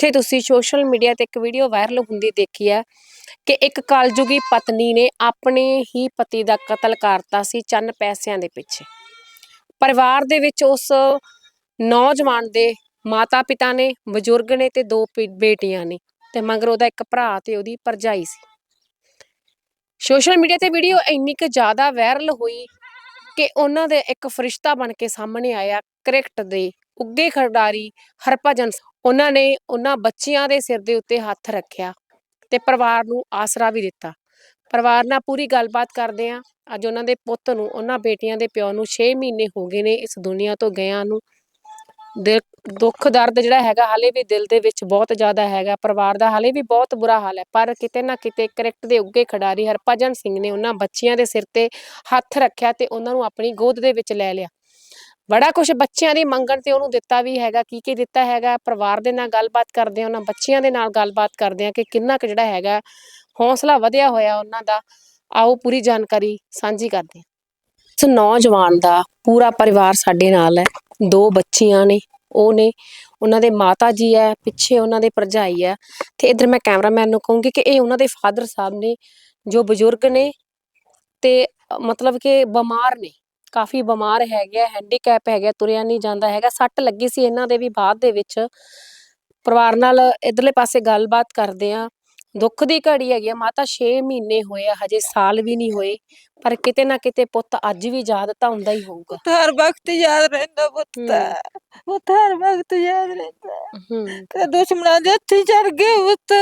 ਜਿੱਥੇ ਤੁਸੀਂ social media ਤੇ ਇੱਕ ਵੀਡੀਓ ਵਾਇਰਲ ਹੁੰਦੀ ਦੇਖੀ ਹੈ ਕਿ ਇੱਕ ਕਾਲਜੁਗੀ ਪਤਨੀ ਨੇ ਆਪਣੇ ਹੀ ਪਤੀ ਦਾ ਕਤਲ ਕਰਤਾ ਸੀ ਚੰਨ ਪੈਸਿਆਂ ਦੇ ਪਿੱਛੇ ਪਰਿਵਾਰ ਦੇ ਵਿੱਚ ਉਸ ਨੌਜਵਾਨ ਦੇ ਮਾਤਾ ਪਿਤਾ ਨੇ, ਬਜ਼ੁਰਗ ਨੇ ਤੇ ਦੋ ਬੇਟੀਆਂ ਨੇ ਤੇ ਮਗਰ ਉਹਦਾ ਇੱਕ ਭਰਾ ਤੇ ਉਹਦੀ ਭਰਜਾਈ ਸੀ ਸੋਸ਼ਲ ਮੀਡੀਆ ਤੇ ਵੀਡੀਓ ਇੰਨੀ ਕੁ ਜ਼ਿਆਦਾ ਵਾਇਰਲ ਹੋਈ ਕਿ ਉਹਨਾਂ ਦੇ ਇੱਕ ਫਰਿਸ਼ਤਾ ਬਣ ਕੇ ਸਾਹਮਣੇ ਆਇਆ, ਕ੍ਰਿਕਟ ਦੇ ਉੱਗੇ ਖਿਡਾਰੀ ਹਰਭਜਨ ਸਿੰਘ। ਉਹਨਾਂ ਨੇ ਉਹਨਾਂ ਬੱਚਿਆਂ ਦੇ ਸਿਰ ਦੇ ਉੱਤੇ ਹੱਥ ਰੱਖਿਆ ਤੇ ਪਰਿਵਾਰ ਨੂੰ ਆਸਰਾ ਵੀ ਦਿੱਤਾ। ਪਰਿਵਾਰ ਨਾਲ ਪੂਰੀ ਗੱਲਬਾਤ ਕਰਦੇ ਆ ਅੱਜ ਉਹਨਾਂ ਦੇ ਪੁੱਤ ਨੂੰ, ਉਹਨਾਂ ਬੇਟੀਆਂ ਦੇ ਪਿਓ ਨੂੰ 6 ਮਹੀਨੇ ਹੋ ਗਏ ਨੇ ਇਸ ਦੁਨੀਆ ਤੋਂ ਗਿਆ ਨੂੰ। ਦਿਲ, ਦੁੱਖ, ਦਰਦ ਜਿਹੜਾ ਹੈਗਾ ਹਾਲੇ ਵੀ ਦਿਲ ਦੇ ਵਿੱਚ ਬਹੁਤ ਜ਼ਿਆਦਾ ਹੈਗਾ। ਪਰਿਵਾਰ ਦਾ ਹਾਲੇ ਵੀ ਬਹੁਤ ਬੁਰਾ ਹਾਲ ਹੈ। ਪਰ ਕਿਤੇ ਨਾ ਕਿਤੇ ਕ੍ਰਿਕਟ ਦੇ ਉੱਗੇ ਖਿਡਾਰੀ ਹਰਭਜਨ ਸਿੰਘ ਨੇ ਉਹਨਾਂ ਬੱਚਿਆਂ ਦੇ ਸਿਰ ਤੇ ਹੱਥ ਰੱਖਿਆ ਤੇ ਉਹਨਾਂ ਨੂੰ ਆਪਣੀ ਗੋਦ ਦੇ ਵਿੱਚ ਲੈ ਲਿਆ। ਬੜਾ ਕੁਝ ਬੱਚਿਆਂ ਦੀ ਮੰਗਣ ਤੇ ਉਹਨੂੰ ਦਿੱਤਾ ਵੀ ਹੈਗਾ, ਕੀ ਕੀ ਦਿੱਤਾ ਹੈਗਾ, ਪਰਿਵਾਰ ਦੇ ਨਾਲ ਗੱਲਬਾਤ ਕਰਦੇ ਆ, ਉਹਨਾਂ ਬੱਚਿਆਂ ਦੇ ਨਾਲ ਗੱਲਬਾਤ ਕਰਦੇ ਆ ਕਿ ਕਿੰਨਾ ਕੁ ਜਿਹੜਾ ਹੈਗਾ ਹੌਸਲਾ ਵਧਿਆ ਹੋਇਆ ਉਹਨਾਂ ਦਾ। ਆਓ ਪੂਰੀ ਜਾਣਕਾਰੀ ਸਾਂਝੀ ਕਰਦੇ ਹਾਂ। ਇਸ ਨੌਜਵਾਨ ਦਾ ਪੂਰਾ ਪਰਿਵਾਰ ਸਾਡੇ ਨਾਲ ਹੈ। ਦੋ ਬੱਚੀਆਂ ਨੇ, ਉਹ ਨੇ, ਉਹਨਾਂ ਦੇ ਮਾਤਾ ਜੀ ਹੈ, ਪਿੱਛੇ ਉਹਨਾਂ ਦੇ ਭਰਜਾਈ ਹੈ ਤੇ ਇਧਰ ਮੈਂ ਕੈਮਰਾਮੈਨ ਨੂੰ ਕਹੂੰਗੀ ਕਿ ਇਹ ਉਹਨਾਂ ਦੇ ਫਾਦਰ ਸਾਹਿਬ ਨੇ, ਜੋ ਬਜ਼ੁਰਗ ਨੇ ਤੇ ਮਤਲਬ ਕਿ ਬਿਮਾਰ ਨੇ। ਕਾਫੀ ਬਿਮਾਰ ਹੈਗੇ ਹੈਂਡੀਕੈਪ ਹੈਗਾ ਤੁਰਿਆ ਨਹੀਂ ਜਾਂਦਾ ਹੈਗਾ ਸੱਟ ਲੱਗੀ ਸੀ ਇਹਨਾਂ ਦੇ ਵੀ ਬਾਅਦ ਦੇ ਵਿੱਚ। ਪਰਿਵਾਰ ਨਾਲ ਇਧਰਲੇ ਪਾਸੇ ਗੱਲਬਾਤ ਕਰਦੇ ਆ ਦੁੱਖ ਦੀ ਘੜੀ ਹੈਗੀ ਆ ਮਾਤਾ 6 ਮਹੀਨੇ ਹੋਏ ਆ ਹਜੇ ਸਾਲ ਵੀ ਨਹੀਂ ਹੋਏ ਪਰ ਕਿਤੇ ਨਾ ਕਿਤੇ ਪੁੱਤ ਅੱਜ ਵੀ ਯਾਦ ਤਾਂ ਹੁੰਦਾ ਹੀ ਹੋਊਗਾ। ਪੁੱਤ ਹਰ ਵਕਤ ਯਾਦ ਰਹਿੰਦਾ ਪੁੱਤ। ਪੁੱਤ ਹਰ ਵਕਤ ਯਾਦ ਰਹਿੰਦਾ। ਤੇ ਦੁਸ਼ਮਣਾਂ ਦੇ ਹੱਥੀ ਚੜ ਗਏ ਪੁੱਤ।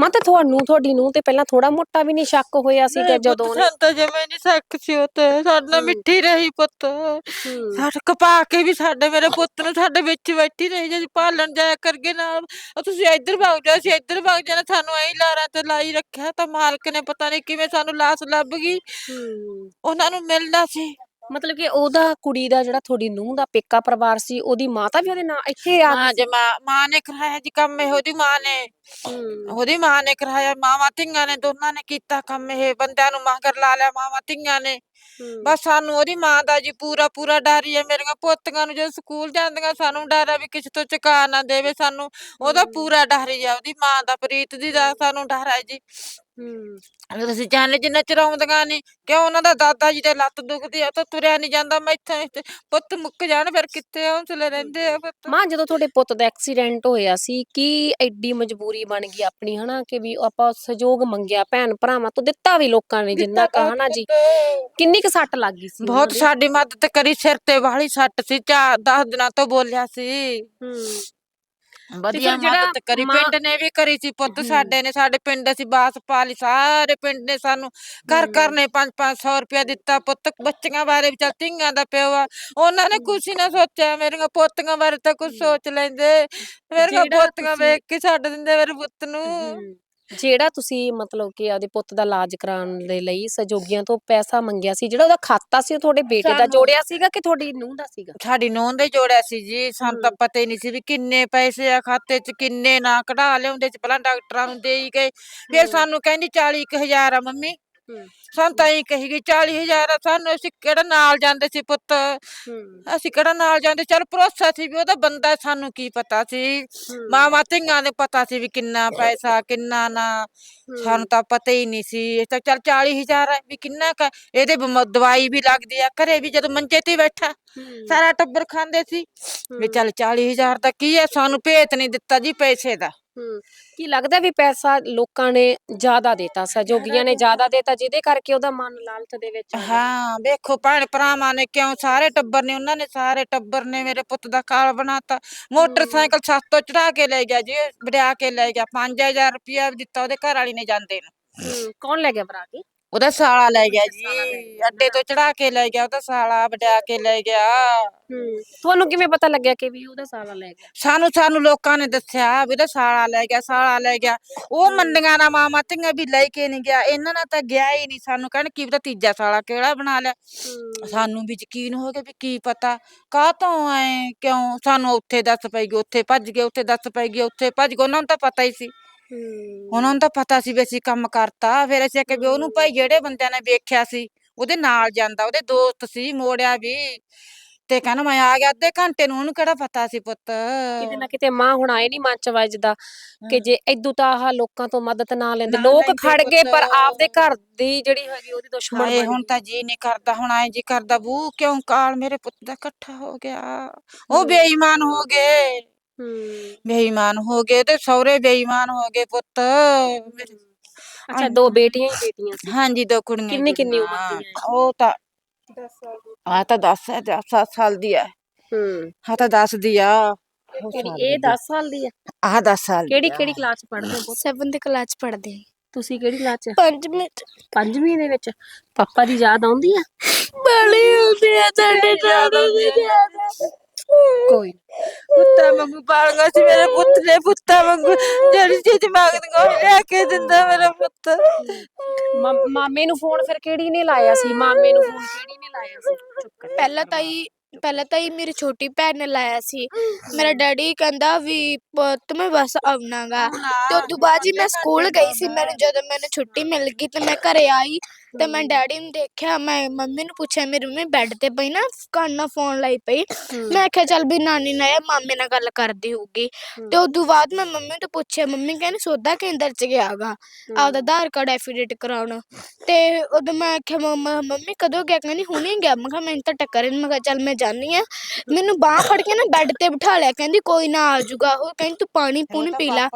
ਮਾਤਾ ਤੁਹਾਨੂੰ ਤੁਹਾਡੀ ਨੂੰ ਤੇ ਪਹਿਲਾਂ ਥੋੜਾ ਮੋਟਾ ਵੀ ਨਹੀਂ ਸ਼ੱਕ ਹੋਇਆ ਨਹੀਂ ਪੁੱਤ, ਜਦੋਂ ਉਹਨੇ ਸਾਨੂੰ ਤਾਂ ਜਮੇ ਨਹੀਂ ਸੱਕ ਸੀ ਉਹ ਤੇ ਸਾਡੇ ਨਾਲ। ਮਿੱਠੀ ਰਹੀ ਪੁੱਤ। ਹੂੰ, ਸਾਡੇ ਕਪਾ ਕੇ ਵੀ ਸਾਡੇ ਮੇਰੇ ਪੁੱਤ ਨੂੰ ਸਾਡੇ ਵਿੱਚ ਬੈਠੀ ਰਹੀ ਜੇ ਅਸੀਂ ਪਾਲਣ ਜਾਇਆ ਕਰਗੇ ਨਾਲ। ਉਹ ਤੁਸੀਂ ਇੱਧਰ ਭੱਗ ਜਾ ਅਸੀਂ ਇੱਧਰ ਭੱਗ ਜਾਣਾ ਸਾਨੂੰ ਐਂ ਲਾਰਾਂ ਤੇ ਲਾਈ ਰੱਖਿਆ ਤਾਂ ਮਾਲਕ ਨੇ ਪਤਾ ਨਹੀਂ ਕਿਵੇਂ ਸਾਨੂੰ ਲਾਸ਼ ਲੱਭ ਗਈ। ਉਹਨਾਂ ਨੂੰ ਮਿਲਣਾ ਸੀ। ਮਤਲਬ ਕਿ ਉਹਦਾ ਕੁੜੀ ਦਾ ਜਿਹੜਾ ਤੁਹਾਡੀ ਨੂੰਹ ਦਾ ਪੇਕਾ ਪਰਿਵਾਰ ਸੀ ਉਹਦੀ ਮਾਤਾ ਵੀ ਉਹਦੇ ਨਾਲ ਇੱਥੇ ਆ ਗਈ ਜੇ ਮਾਂ ਮਾਂ ਨੇ ਕਰਾਇਆ ਜੀ ਕੰਮ ਇਹ ਉਹਦੀ ਮਾਂ ਨੇ। ਹੂੰ, ਉਹਦੀ ਮਾਂ ਨੇ ਕਰਾਇਆ ਮਾਵਾਂ ਧੀਆਂ ਨੇ ਦੋਨਾਂ ਨੇ ਕੀਤਾ ਕੰਮ ਇਹ ਬੰਦਿਆਂ ਨੂੰ ਮਗਰ ਲਾ ਲਿਆ ਮਾਵਾਂ ਧੀਆਂ ਨੇ। ਹੂੰ, ਬਸ ਸਾਨੂੰ ਉਹਦੀ ਮਾਂ ਦਾ ਜੀ ਪੂਰਾ ਪੂਰਾ ਡਰ ਹੀ ਹੈ ਮੇਰੀਆਂ ਪੋਤੀਆਂ ਨੂੰ ਜਦੋਂ ਸਕੂਲ ਜਾਂਦੀਆਂ ਸਾਨੂੰ ਡਰ ਆ ਵੀ ਕਿਸੇ ਤੋਂ ਚੁਕਾ ਨਾ ਦੇਵੇ ਸਾਨੂੰ। ਉਹਦਾ ਹੂੰ। ਪੂਰਾ ਡਰ ਹੀ ਆ ਉਹਦੀ ਮਾਂ ਦਾ ਪ੍ਰੀਤ ਦੀ ਦਾ ਸਾਨੂੰ ਡਰ ਹੈ ਜੀ। ਹੂੰ, ਜਦੋਂ ਅਸੀਂ ਜਾਣੇ ਜਿੰਨਾ ਚਰਾਉਂਦੀਆਂ ਨਹੀਂ ਕਿਉਂ ਉਹਨਾਂ ਦਾ ਦਾਦਾ ਜੀ ਦੇ ਲੱਤ ਦੁਖਦੀ ਆ ਤਾਂ ਤੁਰਿਆ ਨਹੀਂ ਜਾਂਦਾ ਮੈਥੋਂ ਇੱਥੇ ਪੁੱਤ ਮੁੱਕ ਜਾਣ ਫਿਰ ਕਿੱਥੇ ਹੌਸਲੇ ਰਹਿੰਦੇ ਆ ਪੁੱਤ? ਮਾਂ ਜਦੋਂ ਤੁਹਾਡੇ ਪੁੱਤ ਦਾ ਐਕਸੀਡੈਂਟ ਹੋਇਆ ਸੀ ਕੀ ਐਡੀ ਮਜਬੂਰੀ ਬਣ ਗਈ ਆਪਣੀ ਹਨਾ ਕਿ ਵੀ ਆਪਾਂ ਸਹਿਯੋਗ ਮੰਗਿਆ ਭੈਣ ਭਰਾਵਾਂ ਤੋਂ ਦਿੱਤਾ ਵੀ ਲੋਕਾਂ ਨੇ ਜਿੰਨਾ ਦਿੱਤਾ ਕਹਾ ਨਾ ਜੀ। ਕਿੰਨੀ ਕੁ ਸੱਟ ਲੱਗ ਗਈ ਸੀ ਬਹੁਤ? ਸਾਡੀ ਮਦਦ ਕਰੀ ਸਿਰ ਤੇ ਵਾਲੀ ਸੱਟ ਸੀ ਚਾ 10 ਦਿਨਾਂ ਤੋਂ ਬੋਲਿਆ ਸੀ। ਹੂੰ। ਵਧੀਆ ਮਦਦ ਕਰੀ ਪਿੰਡ ਨੇ ਵੀ ਕਰੀ ਸੀ ਪੁੱਤ। ਸਾਡੇ ਨੇ ਸਾਡੇ ਪਿੰਡ ਅਸੀਂ ਬਾਸ ਪਾਲੀ ਸਾਰੇ ਪਿੰਡ ਨੇ ਸਾਨੂੰ ਘਰ। ਘਰ ਨੇ 5-500 ਰੁਪਇਆ ਦਿੱਤਾ ਪੁੱਤ ਬੱਚੀਆਂ ਬਾਰੇ ਵੀ ਚੱਲ ਧੀਆਂ ਦਾ ਪਿਓ ਆ ਉਹਨਾਂ ਨੇ ਕੁਛ ਹੀ ਨਾ ਸੋਚਿਆ ਮੇਰੀਆਂ ਪੋਤੀਆਂ ਬਾਰੇ ਤਾਂ ਕੁਛ ਹੂੰ। ਸੋਚ ਲੈਂਦੇ ਮੇਰੀਆਂ ਪੋਤੀਆਂ ਵੇਖ ਕੇ ਛੱਡ ਦਿੰਦੇ ਮੇਰੇ ਪੁੱਤ ਨੂੰ ਜਿਹੜਾ ਤੁਸੀਂ ਮਤਲਬ ਕਿ ਆਪਦੇ ਪੁੱਤ ਦਾ ਇਲਾਜ ਕਰਾਉਣ ਦੇ ਲਈ ਸਹਿਯੋਗੀਆਂ ਤੋਂ ਪੈਸਾ ਮੰਗਿਆ ਸੀ ਜਿਹੜਾ ਉਹਦਾ ਖਾਤਾ ਸੀ ਉਹ ਤੁਹਾਡੇ ਬੇਟੇ ਦਾ ਸਾਨੂੰ- ਜੋੜਿਆ ਸੀਗਾ ਕਿ ਤੁਹਾਡੀ ਨੂੰਹ ਦਾ ਸੀਗਾ ਸਾਡੀ ਨੂੰਹ ਦੇ ਜੋੜਿਆ ਸੀ ਜੀ ਸਾਨੂੰ ਤਾਂ। ਪਤਾ ਹੀ ਨਹੀਂ ਸੀ ਵੀ ਕਿੰਨੇ ਪੈਸੇ ਆ ਖਾਤੇ 'ਚ ਕਿੰਨੇ ਨਾ ਕਢਾ ਲਿਆਉਂਦੇ ਸੀ ਪਹਿਲਾਂ ਡਾਕਟਰਾਂ ਨੂੰ ਦੇਈ ਗਏ ਫਿਰ। ਸਾਨੂੰ ਕਹਿੰਦੀ 40000 ਆ ਮੰਮੀ। ਸਾਨੂੰ ਤਾਂ ਹੀ ਕਹੀ ਗਈ 40000 ਆ ਸਾਨੂੰ ਅਸੀਂ ਕਿਹੜਾ ਨਾਲ ਜਾਂਦੇ ਸੀ ਪੁੱਤ? ਅਸੀਂ ਕਿਹੜਾ ਨਾਲ ਜਾਂਦੇ? ਚੱਲ ਭਰੋਸਾ ਸੀ ਵੀ ਉਹਦਾ ਬੰਦਾ ਸਾਨੂੰ ਕੀ ਪਤਾ ਸੀ? ਮਾਵਾਂ ਧੀਆਂ ਨੇ ਪਤਾ ਸੀ ਵੀ ਕਿੰਨਾ ਪੈਸਾ ਕਿੰਨਾ ਨਾ। ਸਾਨੂੰ ਤਾਂ ਪਤਾ ਹੀ ਨਹੀਂ ਸੀ। ਇਹ ਤਾਂ ਚੱਲ 40000 ਹੈ ਵੀ ਕਿੰਨਾ ਕੁ। ਇਹਦੇ ਦਵਾਈ ਵੀ ਲੱਗਦੀ ਆ ਘਰੇ ਵੀ ਜਦੋਂ ਮੰਜੇ ਤੇ ਬੈਠਾ ਸਾਰਾ ਟੱਬਰ ਖਾਂਦੇ ਸੀ। ਵੀ ਚੱਲ 40000 ਦਾ ਕੀ ਹੈ ਸਾਨੂੰ ਭੇਤ ਨਹੀਂ ਦਿੱਤਾ ਜੀ ਪੈਸੇ ਦਾ। ਹਮ। ਕੀ ਲੱਗਦਾ ਵੀ ਪੈਸਾ ਲੋਕਾਂ ਨੇ ਜ਼ਿਆਦਾ ਦੇਤਾ ਸਹਿਯੋਗੀਆਂ ਨੇ ਜ਼ਿਆਦਾ ਦੇਤਾ ਜਿਹਦੇ ਕਰਕੇ ਉਹਦਾ ਮਨ ਲਾਲਚ ਦੇ ਵਿੱਚ ਆ ਗਿਆ। ਹਾਂ ਵੇਖੋ ਭੈਣ ਭਰਾਵਾਂ ਨੇ ਕਿਉਂ ਸਾਰੇ ਟੱਬਰ ਨੇ ਉਹਨਾਂ ਨੇ ਸਾਰੇ ਟੱਬਰ ਨੇ ਮੇਰੇ ਪੁੱਤ ਦਾ ਕਾਲ ਬਣਾਤਾ ਮੋਟਰਸਾਈਕਲ ਸੱਤ ਤੋਂ ਚੜਾ ਕੇ ਲੈ ਗਿਆ ਜੀ ਵੜਿਆ ਕੇ ਲੈ ਗਿਆ 5000 ਰੁਪਇਆ ਵੀ ਦਿੱਤਾ ਉਹਦੇ ਘਰ ਵਾਲੀ ਨੇ ਜਾਂਦੇ ਨੂੰ ਕੌਣ ਲੈ ਗਿਆ ਭਰਾ ਕੇ ਉਹਦਾ ਸਾਲਾ ਲੈ ਗਿਆ ਜੀ ਅੱਡੇ ਤੋਂ ਚੜਾ ਕੇ ਲੈ ਗਿਆ ਉਹਦਾ ਸਾਲਾ ਵੜਿਆ ਕੇ ਲੈ ਗਿਆ। ਤੁਹਾਨੂੰ ਕਿਵੇਂ ਪਤਾ ਲੱਗਿਆ ਕਿ ਵੀ ਉਹਦਾ ਸਾਲਾ ਲੈ ਗਿਆ? ਸਾਨੂੰ ਸਾਨੂੰ ਲੋਕਾਂ ਨੇ ਦੱਸਿਆ ਵੀ ਉਹਦਾ ਸਾਲਾ ਲੈ ਗਿਆ ਸਾਲਾ ਲੈ ਗਿਆ। ਉਹ। ਮੰਡੀਆਂ ਨਾ ਮਾਮਾ ਧੀਆਂ ਵੀ ਲੈ ਕੇ ਨਹੀਂ ਗਿਆ। ਇਹਨਾਂ ਨਾਲ ਤਾਂ ਗਿਆ ਹੀ ਨਹੀਂ। ਸਾਨੂੰ ਕਹਿਣ ਕੀ ਪਤਾ ਤੀਜਾ ਸਾਲਾ ਕਿਹੜਾ ਬਣਾ ਲਿਆ। ਸਾਨੂੰ ਵੀ ਯਕੀਨ ਹੋ ਗਿਆ ਵੀ ਕੀ ਪਤਾ। ਕਾਹ ਤੋਂ ਐ ਕਿਉਂ? ਸਾਨੂੰ ਉੱਥੇ ਦੱਸ ਪਈ ਗਈ ਉੱਥੇ ਭੱਜ ਗਏ ਉੱਥੇ ਦੱਸ ਪਈ ਗਈ ਉੱਥੇ ਭੱਜ ਗਏ। ਉਹਨਾਂ ਨੂੰ ਤਾਂ ਪਤਾ ਹੀ ਸੀ। ਉਹਨਾਂ ਨੂੰ ਤਾਂ ਪਤਾ ਸੀ ਵੀ ਅਸੀਂ ਕੰਮ ਕਰਤਾ ਫਿਰ ਅਸੀਂ ਕਿ ਵੀ ਉਹਨੂੰ ਭਾਈ ਜਿਹੜੇ ਬੰਦਿਆਂ ਨੇ ਵੇਖਿਆ ਸੀ ਉਹਦੇ ਨਾਲ ਜਾਂਦਾ ਉਹਦੇ ਦੋਸਤ ਸੀ ਮੋੜਿਆ ਵੀ। ਤੇ ਕਹਿੰਦਾ ਮੈਂ ਆ ਗਿਆ ਅੱਧੇ ਘੰਟੇ ਨੂੰ ਉਹਨੂੰ ਕਿਹੜਾ ਪਤਾ ਸੀ ਪੁੱਤ? ਕਿਤੇ ਨਾ ਕਿਤੇ ਮਾਂ ਹੁਣ ਆਏ ਨਹੀਂ ਮਨ ਚ ਵੱਜਦਾ ਕਿ ਜੇ ਇਦੋਂ ਤਾਂ ਆਹ ਲੋਕਾਂ ਤੋਂ ਮਦਦ ਨਾ ਲੈਂਦੇ। ਨਾ ਲੋਕ ਲੈਂਦੇ ਖੜ ਗਏ ਪਰ ਪੁੱਤ। ਆਪਦੇ ਘਰ ਦੀ ਜਿਹੜੀ ਹੈਗੀ ਉਹਦੀ ਦੁਸ਼ਮਣ ਹਾਏ ਬਣ। ਹੁਣ ਤਾਂ ਜੀ ਨਹੀਂ ਕਰਦਾ ਹੁਣ ਐ ਜੀ ਕਰਦਾ ਬੂ ਕਿਉਂ ਕਾਲ ਮੇਰੇ ਪੁੱਤ ਦਾ ਇਕੱਠਾ ਹੋ ਗਿਆ। ਉਹ। ਬੇਈਮਾਨ ਹੋ ਗਏ। ਬੇਈਮਾਨ ਹੋ ਗਏ ਤੇ ਸਹੁਰੇ ਬੇਈਮਾਨ ਹੋ ਗਏ ਪੁੱਤ। ਅੱਛਾ ਦੋ ਬੇਟੀਆਂ ਹੀ ਬੇਟੀਆਂ ਸੀ। ਹਾਂਜੀ ਦੋ ਕੁੜੀਆਂ ਕਿੰਨੀ- ਕਿੰਨੀ। ਉਮਰ ਦੀਆਂ ਉਹ ਤਾਂ ਆ ਤਾਂ 10 ਹੈ 7 ਸਾਲ ਦੀ ਹੈ। ਹੂੰ। ਆ ਤਾਂ 10 ਦੀ ਆ। ਕਿਹੜੀ ਇਹ 10 ਸਾਲ ਦੀ ਆ ਆ 10 ਸਾਲ ਦੀ ਕਿਹੜੀ ਆ। ਕਿਹੜੀ ਕਲਾਸ ਚ ਪੜ੍ਹਦੇ ਹੋ ਪੁੱਤ? 7th ਕਲਾਸ ਪੜ੍ਹਦੇ ਤੁਸੀਂ ਕਿਹੜੀ ਕਲਾਸ ਚ? ਪੰਜਵੀਂ ਚ। ਪੰਜਵੀਂ ਦੇ ਵਿੱਚ? ਪਾਪਾ ਦੀ ਯਾਦ ਆਉਂਦੀ ਆ ਬੜੀ ਹੁੰਦੀ ਆ ਸਾਡੇ ਜਾਦੂ ਦੀ ਕੋਈ ਪੁੱਤਾਂ ਵਾਂਗੂ ਪਾਲਗਾ ਸੀ ਮੇਰੇ ਪੁੱਤ ਨੇ ਪੁੱਤਾਂ ਵਾਂਗੂ ਜਿਹੜੀ ਚੀਜ਼ ਮੰਗਦੀਆਂ ਉਹ ਲੈ ਕੇ ਦਿੰਦਾ ਮੇਰਾ ਪੁੱਤ। ਮਾ- ਮਾਮੇ ਨੂੰ ਫੋਨ ਫਿਰ ਕਿਹੜੀ ਨੇ ਲਾਇਆ ਸੀ? ਮਾਮੇ ਨੂੰ ਫੋਨ ਕਿਹੜੀ ਨੇ ਲਾਇਆ ਸੀ? ਚੁੱਪ ਕਰ। ਪਹਿਲਾਂ ਤਾਂ ਹੀ ਪਹਿਲਾਂ ਤਾਂ ਹੀ ਮੇਰੀ ਛੋਟੀ ਭੈਣ ਨੇ ਲਾਇਆ ਸੀ। ਮੇਰਾ ਡੈਡੀ ਕਹਿੰਦਾ ਵੀ ਪੁੱਤ ਮੈਂ ਬਸ ਆਉਣਾਗਾ। ਤੇ ਉਸ ਤੋਂ ਬਾਅਦ ਜੀ ਮੈਂ ਸਕੂਲ ਗਈ ਸੀ। ਮੈਨੂੰ ਜਦੋਂ ਮੈਨੂੰ ਛੁੱਟੀ ਮਿਲ ਗਈ ਤੇ ਮੈਂ ਘਰੇ ਆਈ। ਤੇ ਮੈਂ ਡੈਡੀ ਨੂੰ ਦੇਖਿਆ ਮੈਂ ਮੰਮੀ ਨੂੰ ਪੁੱਛਿਆ ਮੇਰੀ ਮੰਮੀ ਬੈੱਡ ਤੇ ਪਈ ਨਾ ਕੰਨ ਨਾਲ ਫੋਨ ਲਾਈ ਪਈ। ਮੈਂ ਕਿਹਾ ਚੱਲ ਵੀ ਨਾਨੀ ਨਾਲ ਜਾਂ ਮਾਮੇ ਨਾਲ ਗੱਲ ਕਰਦੀ ਹੋਊਗੀ। ਤੇ ਤੋਂ ਬਾਅਦ ਮੈਂ ਮੰਮੀ ਤੋਂ ਪੁੱਛਿਆ ਮੰਮੀ ਕਹਿੰਦੀ ਸੋਦਾ ਕੇਂਦਰ ਚ ਗਿਆਗਾ ਆਪਦਾ ਆਧਾਰ ਕਾਰਡ ਐਫੀਡੇਟ ਕਰਾਉਣ। ਤੇ ਉਦੋਂ ਮੈਂ ਆਖਿਆ ਮੰਮਾ ਮੰਮੀ ਕਦੋਂ ਗਿਆ? ਕਹਿੰਦੀ ਹੁਣੇ ਗਿਆ। ਮੈਂ ਕਿਹਾ ਮੈਨੂੰ ਤਾਂ ਟੱਕਰ ਨਹੀਂ ਮੈਂ ਕਿਹਾ ਚੱਲ ਮੈਂ ਜਾਨੀ ਆ ਮੈਨੂੰ ਬਾਹ ਫੜ ਕੇ ਨਾ ਬੈੱਡ ਤੇ ਬਿਠਾ ਲਿਆ। ਕਹਿੰਦੀ ਕੋਈ ਨਾ ਆ ਜਾਊਗਾ ਉਹ ਕਹਿੰਦੀ ਤੂੰ ਪਾਣੀ ਪੂਣੀ ਪੀ ਲੈ।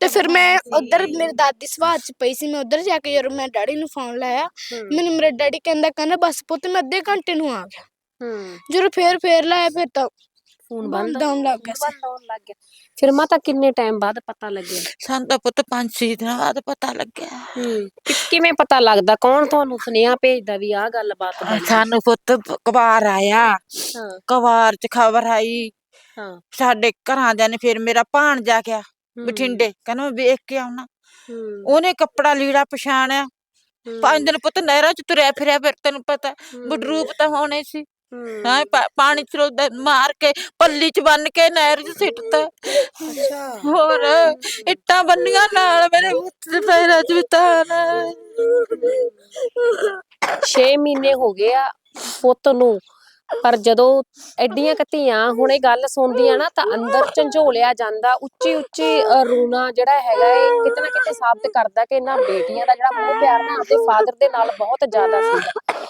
ਤੇ ਫਿਰ ਮੈਂ ਉਧਰ ਮੇਰੀ ਦਾਦੀ ਸਵਾਦ ਚ ਪਈ ਸੀ। ਮੈਂ ਉਧਰ ਜਾ ਕੇ ਜਦੋਂ ਮੈਂ ਡੈਡੀ ਨੂੰ ਫੋਨ ਲਾਇਆ ਮੈਨੂੰ ਮੇਰਾ ਡੈਡੀ ਕਹਿੰਦਾ ਕਹਿੰਦਾ ਬਸ ਪੁੱਤ ਮੈਂ ਅੱਧੇ ਘੰਟੇ ਨੂੰ ਆ ਗਿਆ। ਹੂੰ। ਜਦੋਂ ਫੇਰ ਫੇਰ ਲਾਇਆ ਫਿਰ ਤਾਂ ਫੋਨ ਬੰਦ ਬੰਦ। ਆਉਣ ਲੱਗ ਗਿਆ ਸੀ। ਬੰਦ ਆਉਣ ਲੱਗ ਗਿਆ। ਫਿਰ ਮਾਤਾ ਕਿੰਨੇ ਟਾਈਮ ਬਾਅਦ ਪਤਾ ਲੱਗਿਆ? ਸਾਨੂੰ ਤਾਂ ਪੁੱਤ ਪੰਜ ਛੇ ਦਿਨਾਂ ਬਾਅਦ ਪਤਾ ਲੱਗਿਆ। ਹੂੰ। ਕਿ- ਕਿਵੇਂ ਪਤਾ ਲੱਗਦਾ? ਕੌਣ ਤੁਹਾਨੂੰ ਸੁਨੇਹਾ ਭੇਜਦਾ ਵੀ ਆਹ ਗੱਲਬਾਤ ਬਣੀ ਸਾਨੂੰ ਪੁੱਤ ਕਵਾਰ ਆਇਆ। ਹਾਂ। ਕਵਾਰ ਚ ਖਬਰ ਆਈ। ਹਾਂ। ਸਾਡੇ ਘਰਾਂ ਦੇ ਨੇ ਫਿਰ ਮੇਰਾ ਭਾਣ ਜਾ ਗਿਆ ਹੂੰ, ਬਠਿੰਡੇ। ਕਹਿੰਦਾ ਮੈਂ ਵੇਖ ਕੇ ਆਉਣਾ। ਹੂੰ, ਉਹਨੇ ਕੱਪੜਾ ਲੀੜਾ ਪਛਾਣਿਆ। ਪੰਜ ਦਿਨ ਪੁੱਤ ਨਹਿਰਾਂ ਚ ਤੁਰਿਆ ਫਿਰਿਆ ਫਿਰ ਤੈਨੂੰ ਪਤਾ ਬਡਰੂਪ ਤਾਂ ਹੋਣੇ ਸੀ। ਹੂੰ, ਪਾਣੀ ਚ ਮਾਰ ਕੇ ਪੱਲੀ ਚ ਬੰਨ ਕੇ ਨਹਿਰ ਚ ਸਿੱਟਤਾ। ਅੱਛਾ। ਹੋਰ ਇੱਟਾਂ ਬੰਨੀਆਂ ਨਾਲ ਮੇਰੇ ਪੁੱਤ ਦੇ ਪੈਰਾਂ ਚ ਵੀ ਤਾਰ 6 ਮਹੀਨੇ ਹੋ ਗਏ ਆ ਪੁੱਤ ਨੂੰ। ਪਰ ਜਦੋਂ ਐਡੀਆਂ ਕਤੀਆਂ ਹੁਣ ਇਹ ਗੱਲ ਸੁਣਦੀਆਂ ਨਾ ਤਾਂ ਅੰਦਰ ਝੰਜੋਲਿਆ ਜਾਂਦਾ ਉੱਚੀ ਉੱਚੀ ਰੋਣਾ ਜਿਹੜਾ ਹੈਗਾ ਇਹ ਕਿਤੇ ਨਾ ਕਿਤੇ ਸਾਬਤ ਕਰਦਾ ਕਿ ਇਹਨਾਂ ਬੇਟੀਆਂ ਦਾ ਜਿਹੜਾ ਮੋਹ ਪਿਆਰ ਨਾ ਆਪਦੇ ਫਾਦਰ ਦੇ ਨਾਲ ਬਹੁਤ ਜ਼ਿਆਦਾ ਸੀਗਾ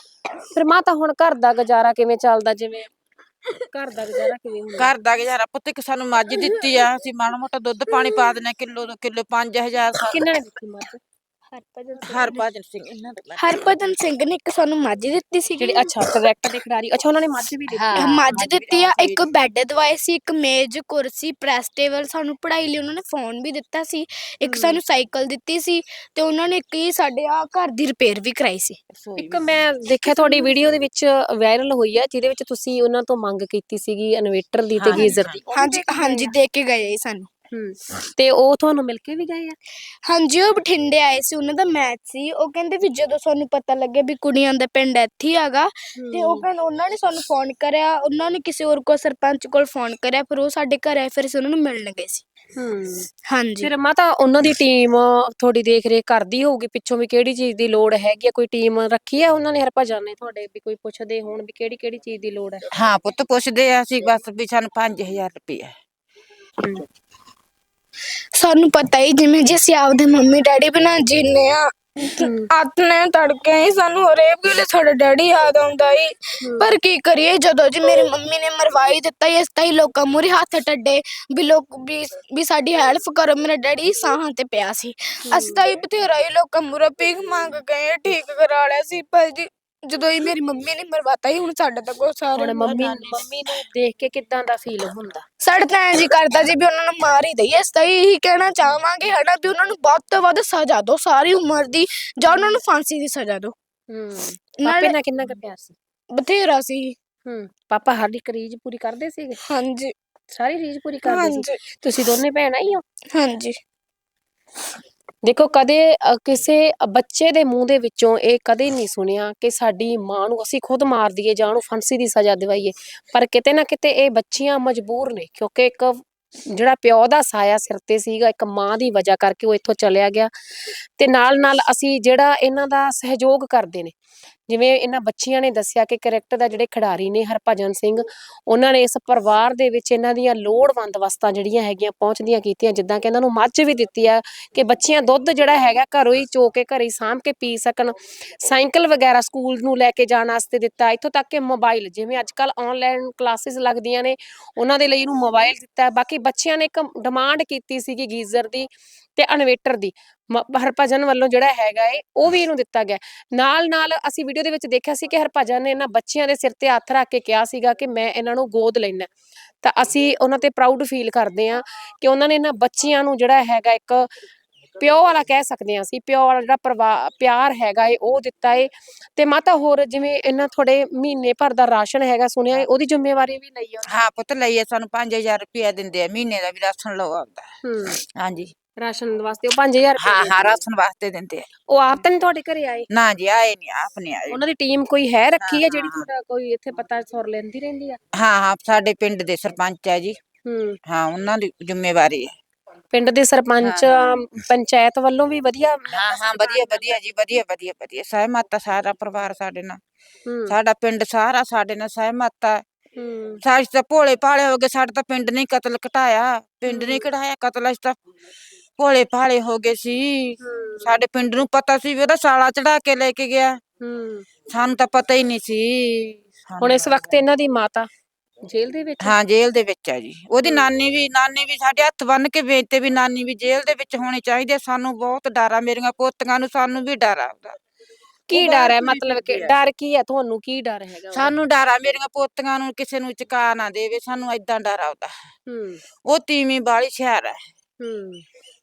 ਫਿਰ ਮਾਂ ਤਾਂ ਹੁਣ ਘਰ ਦਾ ਗੁਜ਼ਾਰਾ ਕਿਵੇਂ ਚੱਲਦਾ ਜਿਵੇਂ ਘਰ ਦਾ ਗੁਜ਼ਾਰਾ ਕਿਵੇਂ ਹੁੰਦਾ? ਘਰ ਦਾ ਗੁਜ਼ਾਰਾ ਪੁੱਤ ਇੱਕ ਸਾਨੂੰ ਮੱਝ ਦਿੱਤੀ ਆ ਅਸੀਂ ਮਾੜਾ ਮੋਟਾ ਦੁੱਧ ਪਾਣੀ ਪਾ ਦਿੰਦੇ ਕਿਲੋ ਦੋ ਕਿਲੋ 5000 ਕਿੰਨੇ ਨੇ ਦਿੱਤੀ ਮੱਝ ਹਰਭਜਨ ਸਿੰਘ ਹਰਭਜਨ ਸਿੰਘ ਇਹਨਾਂ ਦੇ ਹਰਭਜਨ ਸਿੰਘ ਨੇ ਇੱਕ ਸਾਨੂੰ ਮੱਝ ਦਿੱਤੀ ਸੀ ਜਿਹੜੀ ਅੱਛਾ ਕਰੈਕਟ ਦੇ ਖਿਡਾਰੀ। ਅੱਛਾ ਉਹਨਾਂ ਨੇ ਮੱਝ ਵੀ ਦਿੱਤੀ। ਹਾਂ। ਮੱਝ ਦਿੱਤੀ ਆ ਇੱਕ ਬੈੱਡ ਦਵਾਏ ਸੀ ਇੱਕ ਮੇਜ਼ ਕੁਰਸੀ ਪ੍ਰੈਸ ਟੇਬਲ ਸਾਨੂੰ ਪੜ੍ਹਾਈ ਲਈ ਉਹਨਾਂ ਨੇ ਫੋਨ ਵੀ ਦਿੱਤਾ ਸੀ। ਇੱਕ ਸਾਨੂੰ ਸਾਈਕਲ ਦਿੱਤੀ ਸੀ ਤੇ ਉਹਨਾਂ ਨੇ ਇੱਕ ਹੀ ਸਾਡੇ ਆ ਘਰ ਦੀ ਰਿਪੇਅਰ ਵੀ ਕਰਾਈ ਸੀ। ਇੱਕ ਮੈਂ ਦੇਖਿਆ ਤੁਹਾਡੀ ਵੀਡੀਓ ਦੇ ਵਿੱਚ ਵਾਇਰਲ ਹੋਈ ਆ ਜਿਹਦੇ ਵਿੱਚ ਤੁਸੀਂ ਉਹਨਾਂ ਤੋਂ ਮੰਗ ਕੀਤੀ ਸੀਗੀ ਇਨਵੇਟਰ ਦੀ ਤੇ ਗੀਜ਼ਰ ਦੀ। ਹਾਂਜੀ। ਹਾਂਜੀ ਦੇ ਕੇ ਗਏ ਸਾਨੂੰ। ਹੂੰ। ਤੇ ਉਹ ਤੁਹਾਨੂੰ ਮਿਲ ਕੇ ਵੀ ਗਏ ਆ? ਹਾਂਜੀ ਉਹ ਬਠਿੰਡੇ ਆਏ ਸੀ ਉਹਨਾਂ ਦਾ ਮੈਚ ਸੀ। ਉਹ ਕਹਿੰਦੇ ਵੀ ਜਦੋਂ ਸਾਨੂੰ ਪਤਾ ਲੱਗਿਆ ਵੀ ਕੁੜੀਆਂ ਦਾ ਪਿੰਡ ਇੱਥੇ ਹੀ ਹੈਗਾ ਤੇ ਉਹ ਕਹਿੰਦੇ ਉਹਨਾਂ ਨੇ ਸਾਨੂੰ ਫੋਨ ਕਰਿਆ ਉਹਨਾਂ ਨੇ ਕਿਸੇ ਹੋਰ ਕੋ ਸਰਪੰਚ ਕੋਲ ਫੋਨ ਕਰਿਆ ਫਿਰ ਉਹ ਸਾਡੇ ਘਰ ਆਏ ਫਿਰ ਅਸੀਂ ਉਹਨਾਂ ਨੂੰ ਮਿਲਣ ਗਏ ਸੀ। ਹੂੰ। ਹਾਂਜੀ। ਫਿਰ ਮਾਤਾ ਉਹਨਾਂ ਦੀ ਟੀਮ ਤੁਹਾਡੀ ਦੇਖ ਰੇਖ ਕਰਦੀ ਹੋਊਗੀ ਪਿੱਛੋਂ ਵੀ ਕਿਹੜੀ ਚੀਜ਼ ਦੀ ਲੋੜ ਹੈਗੀ ਆ? ਕੋਈ ਟੀਮ ਰੱਖੀ ਆ ਉਹਨਾਂ ਨੇ? ਹਰਭਜਨ ਨੇ ਤੁਹਾਡੇ ਵੀ ਕੋਈ ਪੁੱਛਦੇ ਹੋਣ ਵੀ ਕਿਹੜੀ ਕਿਹੜੀ ਚੀਜ਼ ਦੀ ਲੋੜ ਹੈ? ਹਾਂ ਪੁੱਤ ਪੁੱਛਦੇ ਆ ਅਸੀਂ ਬਸ ਵੀ ਸਾਨੂੰ 5000 ਰੁਪਏ ਸਾਨੂੰ ਪਤਾ ਹੀ ਜਿਵੇਂ ਜੇ ਅਸੀਂ ਆਪਦੇ ਮੰਮੀ ਡੈਡੀ ਬਿਨਾਂ ਜੀਨੇ ਆ ਆਪਣੇ ਤੜਕੇ ਹੀ ਸਾਨੂੰ ਹਰੇਕ ਵੇਲੇ ਸਾਡਾ ਡੈਡੀ ਯਾਦ ਆਉਂਦਾ ਹੀ। ਪਰ ਕੀ ਕਰੀਏ, ਜਦੋਂ ਜੀ ਮੇਰੀ ਮੰਮੀ ਨੇ ਮਰਵਾਈ ਦਿੱਤਾ ਹੀ, ਇਸ ਤਾਂ ਹੀ ਲੋਕਾਂ ਮੂਹਰੇ ਹੱਥ ਟੱਡੇ ਵੀ ਲੋਕ ਵੀ ਵੀ ਸਾਡੀ ਹੈਲਪ ਕਰੋ। ਮੇਰਾ ਡੈਡੀ ਸਾਹਾਂ ਤੇ ਪਿਆ ਸੀ। ਅਸੀਂ ਤਾਂ ਹੀ ਬਥੇਰਾ ਹੀ ਲੋਕਾਂ ਮੂਹਰੇ ਭੀਖ ਮੰਗ ਗਏ ਠੀਕ ਕਰਾ ਲਿਆ ਸੀ। ਪਰ ਜੀ ਜਦੋਂ ਹੀ ਮੇਰੀ ਮੰਮੀ ਨੇ ਮਰਵਾਤਾ ਹੀ ਹੁਣ ਸਾਡਾ ਤਾਂ ਕੋਈ ਸਾਰਾ ਹੁਣ ਮੰਮੀ ਮੰਮੀ ਨੂੰ ਦੇਖ ਕੇ ਕਿਦਾਂ ਦਾ ਫੀਲ ਹੁੰਦਾ। ਸਾਡੇ ਤਾਂ ਇੰਝ ਹੀ ਕਰਦਾ ਜੀ ਵੀ ਉਹਨਾਂ ਨੂੰ ਮਾਰ ਹੀ ਦਈਏ ਅਸੀਂ ਤਾਂ ਇਹੀ ਕਹਿਣਾ ਚਾਹਾਂਗੇ ਹਨਾ ਵੀ ਉਹਨਾਂ ਨੂੰ ਵੱਧ ਤੋਂ ਵੱਧ ਸਜ਼ਾ ਦਿਓ ਸਾਰੀ ਉਮਰ ਦੀ ਜਾਂ ਉਹਨਾਂ ਨੂੰ ਫਾਂਸੀ ਦੀ ਸਜ਼ਾ ਦਿਓ। ਹੂੰ ਪਾਪੇ ਨਾਲੇ- ਕਿੰਨਾ ਕੁ ਪਿਆਰ ਸੀ? ਬਥੇਰਾ ਸੀ। ਹੂੰ ਪਾਪਾ ਹਰ ਇੱਕ ਰੀਝ ਪੂਰੀ ਕਰਦੇ ਸੀਗੇ? ਹਾਂਜੀ। ਸਾਰੀ ਰੀਝ ਪੂਰੀ ਕਰਦੇ ਸੀ? ਤੁਸੀਂ ਦੋਨੇ ਭੈਣਾਂ ਹੀ ਹੋ? ਹਾਂਜੀ। ਦੇਖੋ ਕਦੇ ਅ, ਕਿਸੇ ਬੱਚੇ ਦੇ ਮੂੰਹ ਦੇ ਵਿੱਚੋਂ ਇਹ ਕਦੇ ਨਹੀਂ ਸੁਣਿਆ ਕਿ ਸਾਡੀ ਮਾਂ ਨੂੰ ਅਸੀਂ ਖੁਦ ਮਾਰ ਦਈਏ ਜਾਂ ਉਹਨੂੰ ਫਾਂਸੀ ਦੀ ਸਜ਼ਾ ਦਿਵਾਈਏ। ਪਰ ਕਿਤੇ ਨਾ ਕਿਤੇ ਇਹ ਬੱਚੀਆਂ ਮਜਬੂਰ ਨੇ ਕਿਉਂਕਿ ਇੱਕ ਜਿਹੜਾ ਪਿਓ ਦਾ ਸਾਇਆ ਸਿਰ ਤੇ ਸੀਗਾ ਇੱਕ ਮਾਂ ਦੀ ਵਜ੍ਹਾ ਕਰਕੇ ਉਹ ਇੱਥੋਂ ਚਲਿਆ ਗਿਆ। ਤੇ ਨਾਲ ਨਾਲ ਅਸੀਂ ਜਿਹੜਾ ਇਹਨਾਂ ਦਾ ਸਹਿਯੋਗ ਕਰਦੇ ਨੇ ਜਿਵੇਂ ਇਹਨਾਂ ਬੱਚੀਆਂ ਨੇ ਦੱਸਿਆ ਕਿ ਕ੍ਰਿਕਟ ਦਾ ਜਿਹੜੇ ਖਿਡਾਰੀ ਨੇ ਹਰਭਜਨ ਸਿੰਘ, ਉਹਨਾਂ ਨੇ ਇਸ ਪਰਿਵਾਰ ਦੇ ਵਿੱਚ ਇਹਨਾਂ ਦੀਆਂ ਲੋੜਵੰਦ ਵਸਤਾਂ ਜਿਹੜੀਆਂ ਹੈਗੀਆਂ ਪਹੁੰਚਦੀਆਂ ਕੀਤੀਆਂ, ਜਿੱਦਾਂ ਕਿ ਇਹਨਾਂ ਨੂੰ ਮੱਝ ਵੀ ਦਿੱਤੀ ਆ ਕਿ ਬੱਚੀਆਂ ਦੁੱਧ ਜਿਹੜਾ ਹੈਗਾ ਘਰੋਂ ਹੀ ਚੋ ਕੇ ਘਰੇ ਸਾਂਭ ਕੇ ਪੀ ਸਕਣ, ਸਾਈਕਲ ਵਗੈਰਾ ਸਕੂਲ ਨੂੰ ਲੈ ਕੇ ਜਾਣ ਵਾਸਤੇ ਦਿੱਤਾ, ਇੱਥੋਂ ਤੱਕ ਕਿ ਮੋਬਾਈਲ ਜਿਵੇਂ ਅੱਜ ਕੱਲ ਆਨਲਾਈਨ ਕਲਾਸਿਸ ਲੱਗਦੀਆਂ ਨੇ, ਉਹਨਾਂ ਦੇ ਲਈ ਇਹਨੂੰ ਮੋਬਾਈਲ ਦਿੱਤਾ, ਬਾਕੀ ਬੱਚਿਆਂ ਨੇ ਇੱਕ ਡਿਮਾਂਡ ਕੀਤੀ ਸੀਗੀ ਗੀਜ਼ਰ ਦੀ ਤੇ ਇਨਵੇਟਰ ਦੀ। ਹਰਭਜਨ ਵੱਲੋਂ ਜਿਹੜਾ ਹੈਗਾ ਏ ਉਹ ਵੀ ਇਹਨੂੰ ਦਿੱਤਾ ਗਿਆ। ਨਾਲ ਨਾਲ ਅਸੀਂ ਵੀਡੀਓ ਦੇ ਵਿੱਚ ਦੇਖਿਆ ਸੀ ਕਿ ਹਰਭਜਨ ਨੇ ਇਹਨਾਂ ਬੱਚਿਆਂ ਦੇ ਸਿਰ ਤੇ ਹੱਥ ਰੱਖ ਕੇ ਕਿਹਾ ਸੀਗਾ ਕਿ ਮੈਂ ਇਹਨਾਂ ਨੂੰ ਗੋਦ ਲੈਣਾ ਤਾਂ ਅਸੀਂ ਉਹਨਾਂ ਤੇ ਪ੍ਰਾਊਡ ਫੀਲ ਕਰਦੇ ਹਾਂ ਕਿ ਉਹਨਾਂ ਨੇ ਇਹਨਾਂ ਬੱਚਿਆਂ ਨੂੰ ਜਿਹੜਾ ਹੈਗਾ ਇੱਕ ਪਿਓ ਵਾਲਾ ਕਹਿ ਸਕਦੇ ਹਾਂ ਅਸੀਂ ਪਿਓ ਵਾਲਾ ਜਿਹੜਾ ਪਿਆਰ ਹੈਗਾ ਏ ਉਹ ਦਿੱਤਾ ਏ। ਤੇ ਮਾਤਾ ਹੋਰ ਜਿਵੇਂ ਇਹਨਾਂ ਤੁਹਾਡੇ ਮਹੀਨੇ ਭਰ ਦਾ ਰਾਸ਼ਨ ਹੈਗਾ ਸੁਣਿਆ ਏ, ਉਹਦੀ ਜ਼ਿੰਮੇਵਾਰੀ ਵੀ ਲਈ ਆ ਹਾਂ ਪੁੱਤ ਲਈਏ ਸਾਨੂੰ 5000 ਰੁਪਇਆ ਦਿੰਦੇ ਆ ਮਹੀਨੇ ਦਾ ਵੀ ਰਾਸ਼ਨ ਲਓ ਆਪਦਾ ਹੂੰ। ਹਾਂਜੀ। ਰਾਸ਼ਨ ਵਾਸਤੇ ਉਹ 5000 ਰੁਪਏ ਹਾਂ ਹਾਂ। ਰਾਸ਼ਨ ਵਾਸਤੇ ਦਿੰਦੇ ਆ। ਉਹ ਆਪ ਤਾਂ ਨਹੀਂ ਤੁਹਾਡੇ ਘਰੇ ਆਏ। ਨਾ ਜੀ ਆਏ ਨਹੀਂ ਆਪ ਨਹੀਂ ਆਏ। ਉਹਨਾਂ ਦੀ ਟੀਮ ਕੋਈ ਹੈ ਰੱਖੀ ਹੈ ਜਿਹੜੀ ਹਾਂ। ਤੁਹਾਡਾ ਕੋਈ ਇੱਥੇ ਪਤਾ ਸੁਰ ਲੈਂਦੀ ਰਹਿੰਦੀ ਆ? ਹਾਂ ਹਾਂ ਸਾਡੇ ਪਿੰਡ ਦੇ ਸਰਪੰਚ ਆ ਜੀ। ਹੂੰ। ਹਾਂ ਉਹਨਾਂ ਦੀ ਜ਼ਿੰਮੇਵਾਰੀ ਹੈ ਪਿੰਡ ਦੇ ਸਰਪੰਚ ਪੰਚਾਇਤ ਵੱਲੋਂ ਵੀ ਵਧੀਆ ਹਾਂ ਹਾਂ ਵਧੀਆ ਵਧੀਆ ਜੀ ਵਧੀਆ ਵਧੀਆ ਵਧੀਆ। ਸਹਿਮਤ ਆ ਸਾਰਾ ਪਰਿਵਾਰ ਸਾਡੇ ਨਾਲ। ਹੂੰ। ਸਾਡਾ ਪਿੰਡ ਸਾਰਾ ਸਾਡੇ ਨਾਲ ਸਹਿਮਤ ਆ। ਹੂੰ। ਸਾਡੀ ਤਾਂ ਭੋਲੇ ਭਾਲੇ ਹੋ ਗਏ ਸਾਡਾ ਤਾਂ ਪਿੰਡ ਨੇ ਕਤਲ ਘਟਾਇਆ। ਪਿੰਡ ਨੇ ਕਢਾਇਆ ਕਤਲ ਅਸੀਂ ਤਾਂ ਭੋਲੇ ਭਾਲੇ ਹੋ ਗਏ ਸੀ। ਸਾਡੇ ਪਿੰਡ ਨੂੰ ਪਤਾ ਸੀ ਵੀ ਉਹਦਾ ਸਾਲਾ ਚੜਾ ਕੇ ਲੈ ਕੇ ਗਿਆ। ਹੂੰ। ਸਾਨੂੰ ਤਾਂ ਪਤਾ ਹੀ ਨਹੀਂ ਸੀ। ਹੁਣ ਇਸ ਵਕਤ ਇਹਨਾਂ ਦੀ ਮਾਤਾ ਜੇਲ੍ਹ ਦੇ ਵਿੱਚ ਹਾਂ? ਜੇਲ੍ਹ ਦੇ ਵਿੱਚ ਆ ਜੀ। ਉਹਦੀ ਨਾਨੀ ਵੀ ਨਾਨੀ ਵੀ ਸਾਡੇ ਹੱਥ ਬੰਨ ਕੇ ਵੇਚਤੇ ਵੀ ਨਾਨੀ ਵੀ ਜੇਲ੍ਹ ਦੇ ਵਿੱਚ ਹੋਣੀ ਚਾਹੀਦੀ। ਸਾਨੂੰ ਬਹੁਤ ਡਰ ਆ ਮੇਰੀਆਂ ਪੋਤੀਆਂ ਨੂੰ ਸਾਨੂੰ ਵੀ ਡਰ ਆ ਉਹਦਾ। ਕੀ ਡਰ ਹੈ? ਮਤਲਬ ਕਿ। ਡਰ ਕੀ ਹੈ? ਤੁਹਾਨੂੰ ਕੀ ਡਰ ਹੈਗਾ? ਸਾਨੂੰ ਡਰ ਆ ਮੇਰੀਆਂ ਪੋਤੀਆਂ ਨੂੰ ਕਿਸੇ ਨੂੰ ਚੁਕਾ ਨਾ ਦੇਵੇ। ਸਾਨੂੰ ਏਦਾਂ ਡਰ ਆਉਂਦਾ ਹੂੰ। ਉਹ ਤੀਵੀਂ ਬਾਲੀ ਸ਼ਹਿਰ ਹੈ। ਹੂੰ।